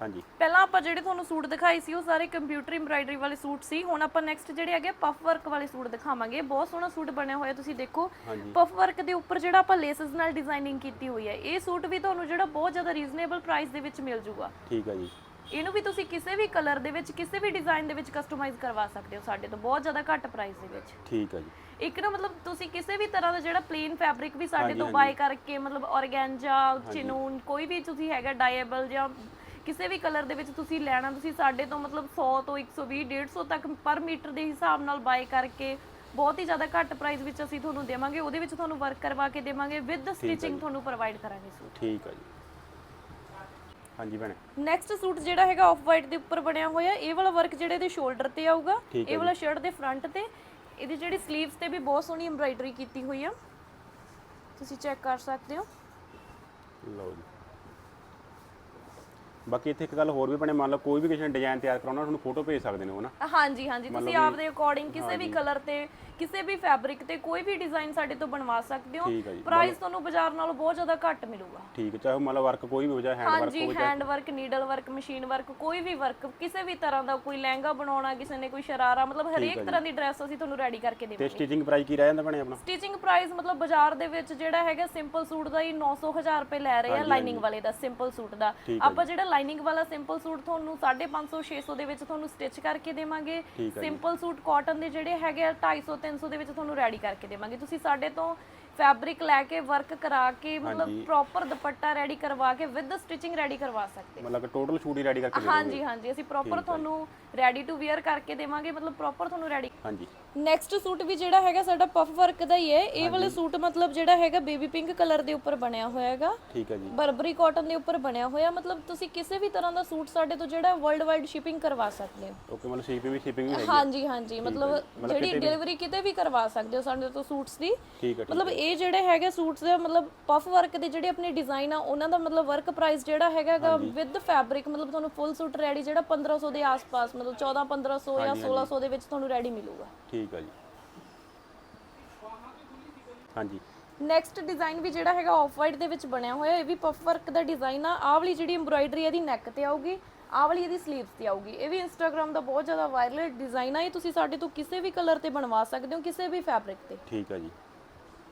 ਹਾਂਜੀ। ਪਹਿਲਾਂ ਆਪਾਂ ਜਿਹੜੇ ਤੁਹਾਨੂੰ ਸੂਟ ਦਿਖਾਈ ਸੀ ਉਹ ਸਾਰੇ ਕੰਪਿਊਟਰ ਐਮਬ੍ਰਾਇਡਰੀ ਵਾਲੇ ਸੂਟ ਸੀ। ਹੁਣ ਆਪਾਂ ਨੈਕਸਟ ਜਿਹੜੇ ਹੈਗੇ ਪਫ ਵਰਕ ਵਾਲੇ ਸੂਟ ਦਿਖਾਵਾਂਗੇ। ਬਹੁਤ ਸੋਹਣਾ ਸੂਟ ਬਣਿਆ ਹੋਇਆ ਤੁਸੀਂ ਦੇਖੋ। ਪਫ ਵਰਕ ਦੇ ਉੱਪਰ ਜਿਹੜਾ ਆਪਾਂ ਲੇਸਸ ਨਾਲ ਡਿਜ਼ਾਈਨਿੰਗ ਕੀਤੀ ਹੋਈ ਹੈ ਇਹ ਸੂਟ ਵੀ ਤੁਹਾਨੂੰ ਜਿਹੜਾ ਬਹੁਤ ਜ਼ਿਆਦਾ ਰੀਜ਼ਨੇਬਲ ਪ੍ਰਾਈਸ ਦੇ ਵਿੱਚ ਮਿਲ ਜੂਗਾ। ਠੀਕ ਹੈ ਜੀ। ਇਹਨੂੰ ਵੀ ਤੁਸੀਂ ਕਿਸੇ ਵੀ ਕਲਰ ਦੇ ਵਿੱਚ ਕਿਸੇ ਵੀ ਡਿਜ਼ਾਈਨ ਦੇ ਵਿੱਚ ਕਸਟਮਾਈਜ਼ ਕਰਵਾ ਸਕਦੇ ਹੋ ਸਾਡੇ ਤੋਂ ਬਹੁਤ ਜ਼ਿਆਦਾ ਘੱਟ ਪ੍ਰਾਈਸ ਦੇ ਵਿੱਚ। ਠੀਕ ਹੈ ਜੀ। ਇੱਕ ਨਾ ਮਤਲਬ ਤੁਸੀਂ ਕਿਸੇ ਵੀ ਤਰ੍ਹਾਂ ਦਾ ਜਿਹੜਾ ਪਲੇਨ ਫੈਬਰਿਕ ਵੀ ਸਾਡੇ ਤੋਂ ਬਾਏ ਕਰਕੇ ਮਤਲਬ ਔਰਗੈਂਜਾ ਚਿਨੂਨ ਕੋਈ ਵੀ ਤੁਸੀਂ ਹੈਗਾ ਡਾਈਏਬਲ ਜਾਂ ਕਿਸੇ ਵੀ ਕਲਰ ਦੇ ਵਿੱਚ ਤੁਸੀਂ ਲੈਣਾ ਤੁਸੀਂ ਸਾਡੇ ਤੋਂ ਮਤਲਬ 100 ਤੋਂ 120 150 ਤੱਕ ਪਰ ਮੀਟਰ ਦੇ ਹਿਸਾਬ ਨਾਲ ਬਾਏ ਕਰਕੇ ਬਹੁਤ ਹੀ ਜ਼ਿਆਦਾ ਘੱਟ ਪ੍ਰਾਈਸ ਵਿੱਚ ਅਸੀਂ ਤੁਹਾਨੂੰ ਦੇਵਾਂਗੇ ਉਹਦੇ ਵਿੱਚ ਤੁਹਾਨੂੰ ਵਰਕ ਕਰਵਾ ਕੇ ਦੇਵਾਂਗੇ ਵਿਦ ਸਟਿਚਿੰਗ ਤੁਹਾਨੂੰ ਪ੍ਰੋਵਾਈਡ ਕਰਾਂਗੇ ਸੂਟ। ਠੀਕ ਆ ਜੀ। ਹਾਂਜੀ ਭੈਣੇ। ਨੈਕਸਟ ਸੂਟ ਜਿਹੜਾ ਹੈਗਾ ਆਫ ਵਾਈਟ ਦੇ ਉੱਪਰ ਬਣਿਆ ਹੋਇਆ ਇਹ ਵਾਲਾ ਵਰਕ ਜਿਹੜੇ ਦੇ ਸ਼ੋਲਡਰ ਤੇ ਆਊਗਾ ਇਹ ਵਾਲਾ ਸ਼ਰਟ ਦੇ ਫਰੰਟ ਤੇ ਇਹਦੀ ਜਿਹੜੀ ਸਲੀਵਸ ਤੇ ਵੀ ਬਹੁਤ ਸੋਹਣੀ ਐਮਬ੍ਰਾਇਡਰੀ ਕੀਤੀ ਹੋਈ ਆ। ਤੁਸੀਂ ਚੈੱਕ ਕਰ ਸਕਦੇ ਹੋ। ਲਓ ਜੀ। ਬਾਕੀ ਇੱਥੇ ਇੱਕ ਗੱਲ ਹੋਰ ਵੀ ਭੈਣੇ ਮੰਨ ਲਓ ਕੋਈ ਵੀ ਕਿਸੇ ਨੇ ਡਿਜ਼ਾਈਨ ਤਿਆਰ ਕਰਾਉਣਾ ਤੁਹਾਨੂੰ ਫੋਟੋ ਭੇਜ ਸਕਦੇ ਨੇ ਉਹ ਨਾ। ਹਾਂਜੀ ਹਾਂਜੀ ਤੁਸੀਂ ਆਪਦੇ ਅਕੋਰਡਿੰਗ ਕਿਸੇ ਵੀ ਕਲਰ ਤੇ ਕਿਸੇ ਵੀ ਫੈਬਰਿਕ ਤੇ ਕੋਈ ਵੀ ਡਿਜ਼ਾਈਨ ਸਾਡੇ ਤੋਂ ਬਣਵਾ ਸਕਦੇ ਹੋ। ਠੀਕ ਹੈ ਜੀ। ਪ੍ਰਾਈਸ ਤੁਹਾਨੂੰ ਬਾਜ਼ਾਰ ਨਾਲੋਂ ਬਹੁਤ ਜ਼ਿਆਦਾ ਘੱਟ ਮਿਲੂਗਾ। ਠੀਕ ਹੈ ਚਾਹੇ ਮੰਨ ਲਓ ਵਰਕ ਕੋਈ ਵੀ ਹੋ ਜਾਏ ਹੈਂਡ ਵਰਕ ਹਾਂਜੀ hand work needle work machine work ਕੋਈ ਵੀ ਵਰਕ ਕਿਸੇ ਵੀ ਤਰ੍ਹਾਂ ਦਾ ਕੋਈ ਲਹਿੰਗਾ ਬਣਾਉਣਾ ਕਿਸੇ ਨੇ ਕੋਈ ਸ਼ਰਾਰਾ ਮਤਲਬ ਹਰੇਕ ਤਰ੍ਹਾਂ ਦੀ ਡਰੈਸ ਅਸੀਂ ਤੁਹਾਨੂੰ ਰੈਡੀ ਕਰਕੇ ਤੇ ਦੇਵਾਂਗੇ। ਸਟਿਚਿੰਗ ਪ੍ਰਾਈਸ ਕੀ ਰਹਿ ਜਾਂਦਾ ਭੈਣੇ ਆਪਣਾ? ਸਟਿਚਿੰਗ ਪ੍ਰਾਈਸ ਮਤਲਬ ਬਾਜ਼ਾਰ ਦੇ ਵਿੱਚ ਜਿਹੜਾ ਹੈਗਾ ਸਿੰਪਲ ਸੂਟ ਦਾ ਹੀ 900 1000 ਰੁਪਏ ਲੈ ਰਹੇ ਆ ਲਾਈਨਿੰਗ ਵਾਲੇ ਦਾ ਸਿੰਪਲ ਸੂਟ ਦਾ। ਆਪਾਂ ਜਿਹੜਾ ਲਾਈਨਿੰਗ ਵਾਲਾ ਸਿੰਪਲ ਸੂਟ ਤੁਹਾਨੂੰ 550 600 ਦੇ ਵਿੱਚ ਤੁਹਾਨੂੰ ਸਟਿਚ ਕਰਕੇ ਦੇਵਾਂਗੇ। ਸਿੰਪਲ ਸੂਟ ਕਾਟਨ ਦੇ ਜਿਹੜੇ ਹੈਗੇ ਆ 250 300 ਦੇ ਵਿੱਚ ਤੁਹਾਨੂੰ ਰੈਡੀ ਕਰਕੇ ਦੇਵਾਂਗੇ ਤੁਸੀਂ ਸਾਡੇ ਤੋਂ ਫੈਬਰਿਕ ਲੈ ਕੇ ਵਰਕ ਕਰਾ ਕੇ ਮਤਲਬ ਪ੍ਰੋਪਰ ਦੁਪੱਟਾ ਰੈਡੀ ਕਰਵਾ ਕੇ ਵਿਦ ਸਟਿਚਿੰਗ ਰੈਡੀ ਕਰਵਾ ਸਕਦੇ। ਮਤਲਬ ਕਿ ਟੋਟਲ ਸ਼ੂਟ ਹੀ ਰੈਡੀ ਕਰਕੇ ਦੇ ਹਾਂਜੀ ਹਾਂਜੀ। ਅਸੀਂ ਪ੍ਰੋਪਰ ਤੁਹਾਨੂੰ ਰੈਡੀ ਟੂ ਵੇਅਰ ਕਰਕੇ ਦੇਵਾਂਗੇ ਮਤਲਬ ਪ੍ਰੋਪਰ ਤੁਹਾਨੂੰ ਰੈਡੀ ਹਾਂਜੀ। ਨੈਕਸਟ ਸੂਟ ਵੀ ਜਿਹੜਾ ਹੈਗਾ ਸਾਡਾ ਪਫ ਵਰਕ ਦਾ ਹੀ ਹੈ। ਇਹ ਵਾਲੇ ਸੂਟ ਮਤਲਬ ਜਿਹੜਾ ਹੈਗਾ ਬੇਬੀ ਪਿੰਕ ਕਲਰ ਦੇ ਉੱਪਰ ਬਣਿਆ ਹੋਇਆ ਹੈਗਾ ਠੀਕ ਹੈ ਜੀ। ਬਰਬਰੀ ਕਾਟਨ ਦੇ ਉੱਪਰ ਬਣਿਆ ਹੋਇਆ। ਮਤਲਬ ਤੁਸੀਂ ਕਿਸੇ ਵੀ ਤਰ੍ਹਾਂ ਦਾ ਸੂਟ ਸਾਡੇ ਤੋਂ ਜਿਹੜਾ ਵਰਲਡ ਵਾਈਡ ਸ਼ਿਪਿੰਗ ਕਰਵਾ ਸਕਦੇ ਹੋ। ਓਕੇ ਮਤਲਬ ਸ਼ਿਪਿੰਗ ਵੀ ਸ਼ਿਪਿੰਗ ਵੀ ਹੈਗੀ ਹਾਂਜੀ ਹਾਂਜੀ। ਮਤਲਬ ਜਿਹੜੀ ਡਿਲੀਵਰੀ ਕਿਤੇ ਵੀ ਕਰਵਾ ਸਕਦੇ ਹੋ ਸਾਡੇ ਤੋਂ ਸੂਟਸ ਦੀ। ਠੀਕ ਹੈ ਠੀਕ ਮਤਲਬ ਇਹ ਜਿਹੜੇ ਹੈਗੇ ਸੂਟਸ ਦੇ ਮਤਲਬ ਪਫ ਵਰਕ ਦੇ ਜਿਹੜੇ ਆਪਣੇ ਡਿਜ਼ਾਈਨ ਆ ਉਹਨਾਂ ਦਾ ਮਤਲਬ ਵਰਕ ਪ੍ਰਾਈਸ ਜਿਹੜਾ ਹੈਗਾਗਾ ਵਿਦ ਫੈਬਰਿਕ ਮਤਲਬ ਤੁਹਾਨੂੰ ਫੁੱਲ ਸੂਟ ਰੈਡੀ ਜਿਹੜਾ 1500 ਦੇ ਆਸ-ਪਾਸ ਮਤਲਬ 14 1500 ਜਾਂ 1600 ਦੇ ਵਿੱਚ ਤੁਹਾਨੂੰ ਰੈਡੀ ਮਿਲੂਗਾ। ਠੀਕ ਹੈ ਜੀ। ਹਾਂਜੀ। ਨੈਕਸਟ ਡਿਜ਼ਾਈਨ ਵੀ ਜਿਹੜਾ ਹੈਗਾ ਆਫ ਵਾਈਟ ਦੇ ਵਿੱਚ ਬਣਿਆ ਹੋਇਆ ਇਹ ਵੀ ਪਫ ਵਰਕ ਦਾ ਡਿਜ਼ਾਈਨ ਆ। ਆਹ ਵਾਲੀ ਜਿਹੜੀ ਐਮਬ੍ਰਾਇਡਰੀ ਇਹਦੀ ਨੈਕ ਤੇ ਆਊਗੀ। ਆਹ ਵਾਲੀ ਇਹਦੀ ਸਲੀਵਸ ਤੇ ਆਊਗੀ। ਇਹ ਵੀ ਇੰਸਟਾਗ੍ਰam ਦਾ ਬਹੁਤ ਜ਼ਿਆਦਾ ਵਾਇਰਲ ਡਿਜ਼ਾਈਨ ਆ। ਇਹ ਤੁਸੀਂ ਸਾਡੇ ਤੋਂ ਕਿਸੇ ਵੀ ਕਲਰ ਤੇ ਬਣਵਾ ਸਕਦੇ ਹੋ ਕਿਸੇ ਵੀ ਫੈਬਰਿਕ ਤੇ। ਠੀਕ ਹੈ ਜੀ।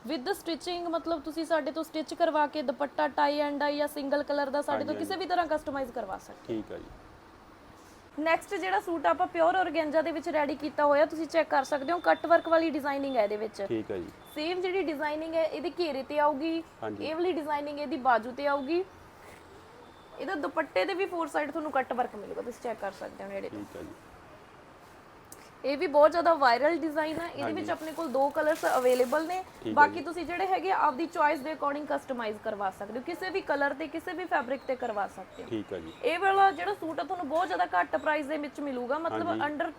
ਵਿਦ ਸਟਿਚਿੰਗ ਮਤਲਬ ਤੁਸੀਂ ਸਾਡੇ ਤੋਂ ਸਟਿਚ ਕਰਵਾ ਕੇ ਦੁਪੱਟਾ ਟਾਈ ਐਂਡ ਡਾਈ ਜਾਂ ਸਿੰਗਲ ਕਲਰ ਦਾ ਸਾਡੇ ਤੋਂ ਕਿਸੇ ਵੀ ਤਰ੍ਹਾਂ ਕਸਟਮਾਈਜ਼ ਕਰਵਾ ਸਕਦੇ ਠੀਕ ਹੈ ਜੀ। ਨੈਕਸਟ ਜਿਹੜਾ ਸੂਟ ਆਪਾਂ ਪਿਓਰ ਔਰਗੈਂਜਾ ਦੇ ਵਿੱਚ ਰੈਡੀ ਕੀਤਾ ਹੋਇਆ ਤੁਸੀਂ ਚੈੱਕ ਕਰ ਸਕਦੇ ਹੋ ਕੱਟ ਵਰਕ ਵਾਲੀ ਡਿਜ਼ਾਈਨਿੰਗ ਹੈ ਇਹਦੇ ਵਿੱਚ। ਠੀਕ ਹੈ ਜੀ। ਸੇਮ ਜਿਹੜੀ ਡਿਜ਼ਾਈਨਿੰਗ ਹੈ ਇਹਦੇ ਘੇਰੇ ਤੇ ਆਊਗੀ ਹਾਂਜੀ। ਇਹ ਵਾਲੀ ਡਿਜ਼ਾਈਨਿੰਗ ਇਹਦੀ ਬਾਜੂ ਤੇ ਆਊਗੀ। ਇਹਦਾ ਦੁਪੱਟੇ ਦੇ ਵੀ ਫੋਰ ਸਾਈਡ ਤੁਹਾਨੂੰ ਕੱਟ ਵਰਕ ਮਿਲੂਗਾ ਤੁਸੀਂ ਚੈੱਕ ਕਰ ਸਕਦੇ ਹੋ ਨੇੜੇ ਤੋਂ। ਠੀਕ ਹੈ ਜੀ। ਇਹ ਵੀ ਬਹੁਤ ਜ਼ਿਆਦਾ ਵਾਇਰਲ ਡਿਜ਼ਾਈਨ ਹੈ ਇਹਦੇ ਵਿੱਚ ਆਪਣੇ ਕੋਲ ਦੋ ਕਲਰਸ ਅਵੇਲੇਬਲ ਨੇ। ਬਾਕੀ ਤੁਸੀਂ ਜਿਹੜੇ ਹੈਗੇ ਆਪਦੀ ਚੋਇਸ ਦੇ ਅਕੋਰਡਿੰਗ ਕਸਟਮਾਈਜ਼ ਕਰਵਾ ਸਕਦੇ ਹੋ। ਕਿਸੇ ਵੀ ਕਲਰ ਤੇ ਕਿਸੇ ਵੀ ਫੈਬਰਿਕ ਤੇ ਕਰਵਾ ਸਕਦੇ ਹੋ। ਠੀਕ ਹੈ ਜੀ। ਇਹ ਵਾਲਾ ਜਿਹੜਾ ਸੂਟ ਆ ਤੁਹਾਨੂੰ ਬਹੁਤ ਜ਼ਿਆਦਾ ਘੱਟ ਪ੍ਰਾਈਸ ਦੇ ਵਿੱਚ ਮਿਲੂਗਾ। ਮਤਲਬ ਅੰਡਰ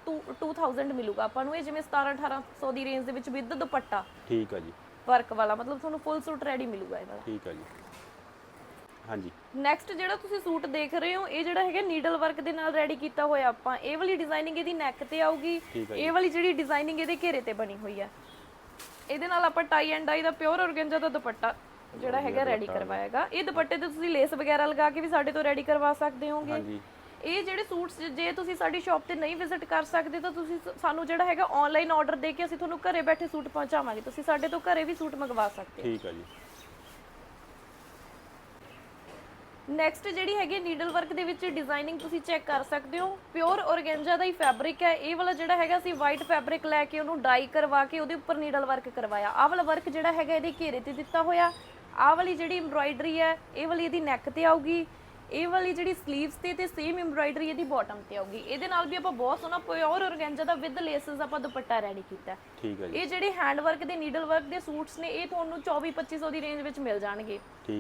2000 ਮਿਲੂਗਾ। ਆਪਾਂ ਨੂੰ ਇਹ ਜਿਵੇਂ 17 1800 ਦੀ ਰੇਂਜ ਦੇ ਵਿੱਚ ਵਿਦ ਦੁਪੱਟਾ ਠੀਕ ਹੈ ਜੀ। ਵਰਕ ਵਾਲਾ। ਮਤਲਬ ਤੁਹਾਨੂੰ ਫੁੱਲ ਸੂਟ ਰੈਡੀ ਮਿਲੂਗਾ ਇਹ ਵਾਲਾ ਠੀਕ ਹੈ ਜੀ। ਹਾਂਜੀ। ਨੈਕਸਟ ਜਿਹੜਾ ਤੁਸੀਂ ਸੂਟ ਦੇਖ ਰਹੇ ਹੋ ਇਹ ਜਿਹੜਾ ਹੈਗਾ ਨੀਡਲ ਵਰਕ ਦੇ ਨਾਲ ਰੈਡੀ ਕੀਤਾ ਹੋਇਆ ਆਪਾਂ। ਇਹ ਵਾਲੀ ਡਿਜ਼ਾਈਨਿੰਗ ਇਹਦੀ ਨੈਕ ਤੇ ਆਊਗੀ। ਠੀਕ ਹੈ ਇਹ ਵਾਲੀ ਜਿਹੜੀ ਡਿਜ਼ਾਈਨਿੰਗ ਇਹਦੇ ਘੇਰੇ ਤੇ ਬਣੀ ਹੋਈ ਹੈ ਇਹਦੇ ਨਾਲ ਆਪਾਂ ਟਾਈ ਐਂਡ ਡਾਈ ਦਾ ਪਿਓਰ ਔਰਗੈਂਜਾ ਦਾ ਦੁਪੱਟਾ ਜਿਹੜਾ ਹੈਗਾ ਰੈਡੀ ਕਰਵਾਏਗਾ। ਇਹ ਦੁਪੱਟੇ ਤੇ ਤੁਸੀਂ ਲੇਸ ਵਗੈਰਾ ਲਗਾ ਕੇ ਵੀ ਸਾਡੇ ਤੋਂ ਰੈਡੀ ਕਰਵਾ ਸਕਦੇ ਹੋਗੇ। ਹਾਂਜੀ। ਇਹ ਜਿਹੜੇ ਸੂਟਸ ਜੇ ਤੁਸੀਂ ਸਾਡੀ ਸ਼ਾਪ ਤੇ ਨਹੀਂ ਵਿਜ਼ਿਟ ਕਰ ਸਕਦੇ ਤਾਂ ਤੁਸੀਂ ਸ- ਸਾਨੂੰ ਜਿਹੜਾ ਹੈਗਾ ਆਨਲਾਈਨ ਆਰਡਰ ਦੇ ਕੇ ਅਸੀਂ ਤੁਹਾਨੂੰ ਘਰੇ ਬੈਠੇ ਸੂਟ ਪਹੁੰਚਾਵਾਂਗੇ। ਤੁਸੀਂ ਸਾਡੇ ਤੋਂ ਘਰੇ ਵੀ ਸੂਟ ਮੰਗਵਾ ਸਕਦੇ ਹੋ। ਠੀਕ ਹੈ ਜੀ। ਨੈਕਸਟ ਜਿਹੜੀ ਹੈਗੀ ਨੀਡਲ ਵਰਕ ਦੇ ਵਿੱਚ ਡਿਜ਼ਾਈਨਿੰਗ ਤੁਸੀਂ ਚੈੱਕ ਕਰ ਸਕਦੇ ਹੋ। ਪਿਓਰ ਔਰਗੈਂਜਾ ਦਾ ਹੀ ਫੈਬਰਿਕ ਹੈ। ਇਹ ਵਾਲਾ ਜਿਹੜਾ ਹੈਗਾ ਅਸੀਂ ਵਾਈਟ ਫੈਬਰਿਕ ਲੈ ਕੇ ਉਹਨੂੰ ਡਾਈ ਕਰਵਾ ਕੇ ਉਹਦੇ ਉੱਪਰ ਨੀਡਲ ਵਰਕ ਕਰਵਾਇਆ। ਆਹ ਵਾਲਾ ਵਰਕ ਜਿਹੜਾ ਹੈਗਾ ਇਹਦੇ ਘੇਰੇ ਤੇ ਦਿੱਤਾ ਹੋਇਆ। ਆਹ ਵਾਲੀ ਜਿਹੜੀ ਐਮਬ੍ਰਾਇਡਰੀ ਹੈ, ਇਹ ਵਾਲੀ ਇਹਦੀ ਨੈਕ ਤੇ ਆਊਗੀ। ਇਹ ਵਾਲੀ ਜਿਹੜੀ ਸਲੀਵਸ ਤੇ ਤੇ ਸੇਮ ਐਮਬ੍ਰਾਇਡਰੀ ਇਹਦੀ ਬਾਟਮ ਤੇ ਆਊਗੀ। ਇਹਦੇ ਨਾਲ ਵੀ ਆਪਾਂ ਬਹੁਤ ਸੋਹਣਾ ਪਿਓਰ ਔਰਗੈਂਜਾ ਦਾ ਵਿਦ ਲੇਸਸ ਆਪਾਂ ਦੁਪੱਟਾ ਰੈਡੀ ਕੀਤਾ। ਠੀਕ ਹੈ ਜੀ। ਇਹ ਜਿਹੜੇ ਹੈਂਡ ਵਰਕ ਦੇ ਨੀਡਲ ਵਰਕ ਦੇ ਸੂਟਸ ਨੇ ਇਹ ਤੁਹਾਨੂੰ 24 2500 ਦੀ ਰੇਂਜ ਵਿੱਚ ਮਿਲ ਜਾਣਗੇ।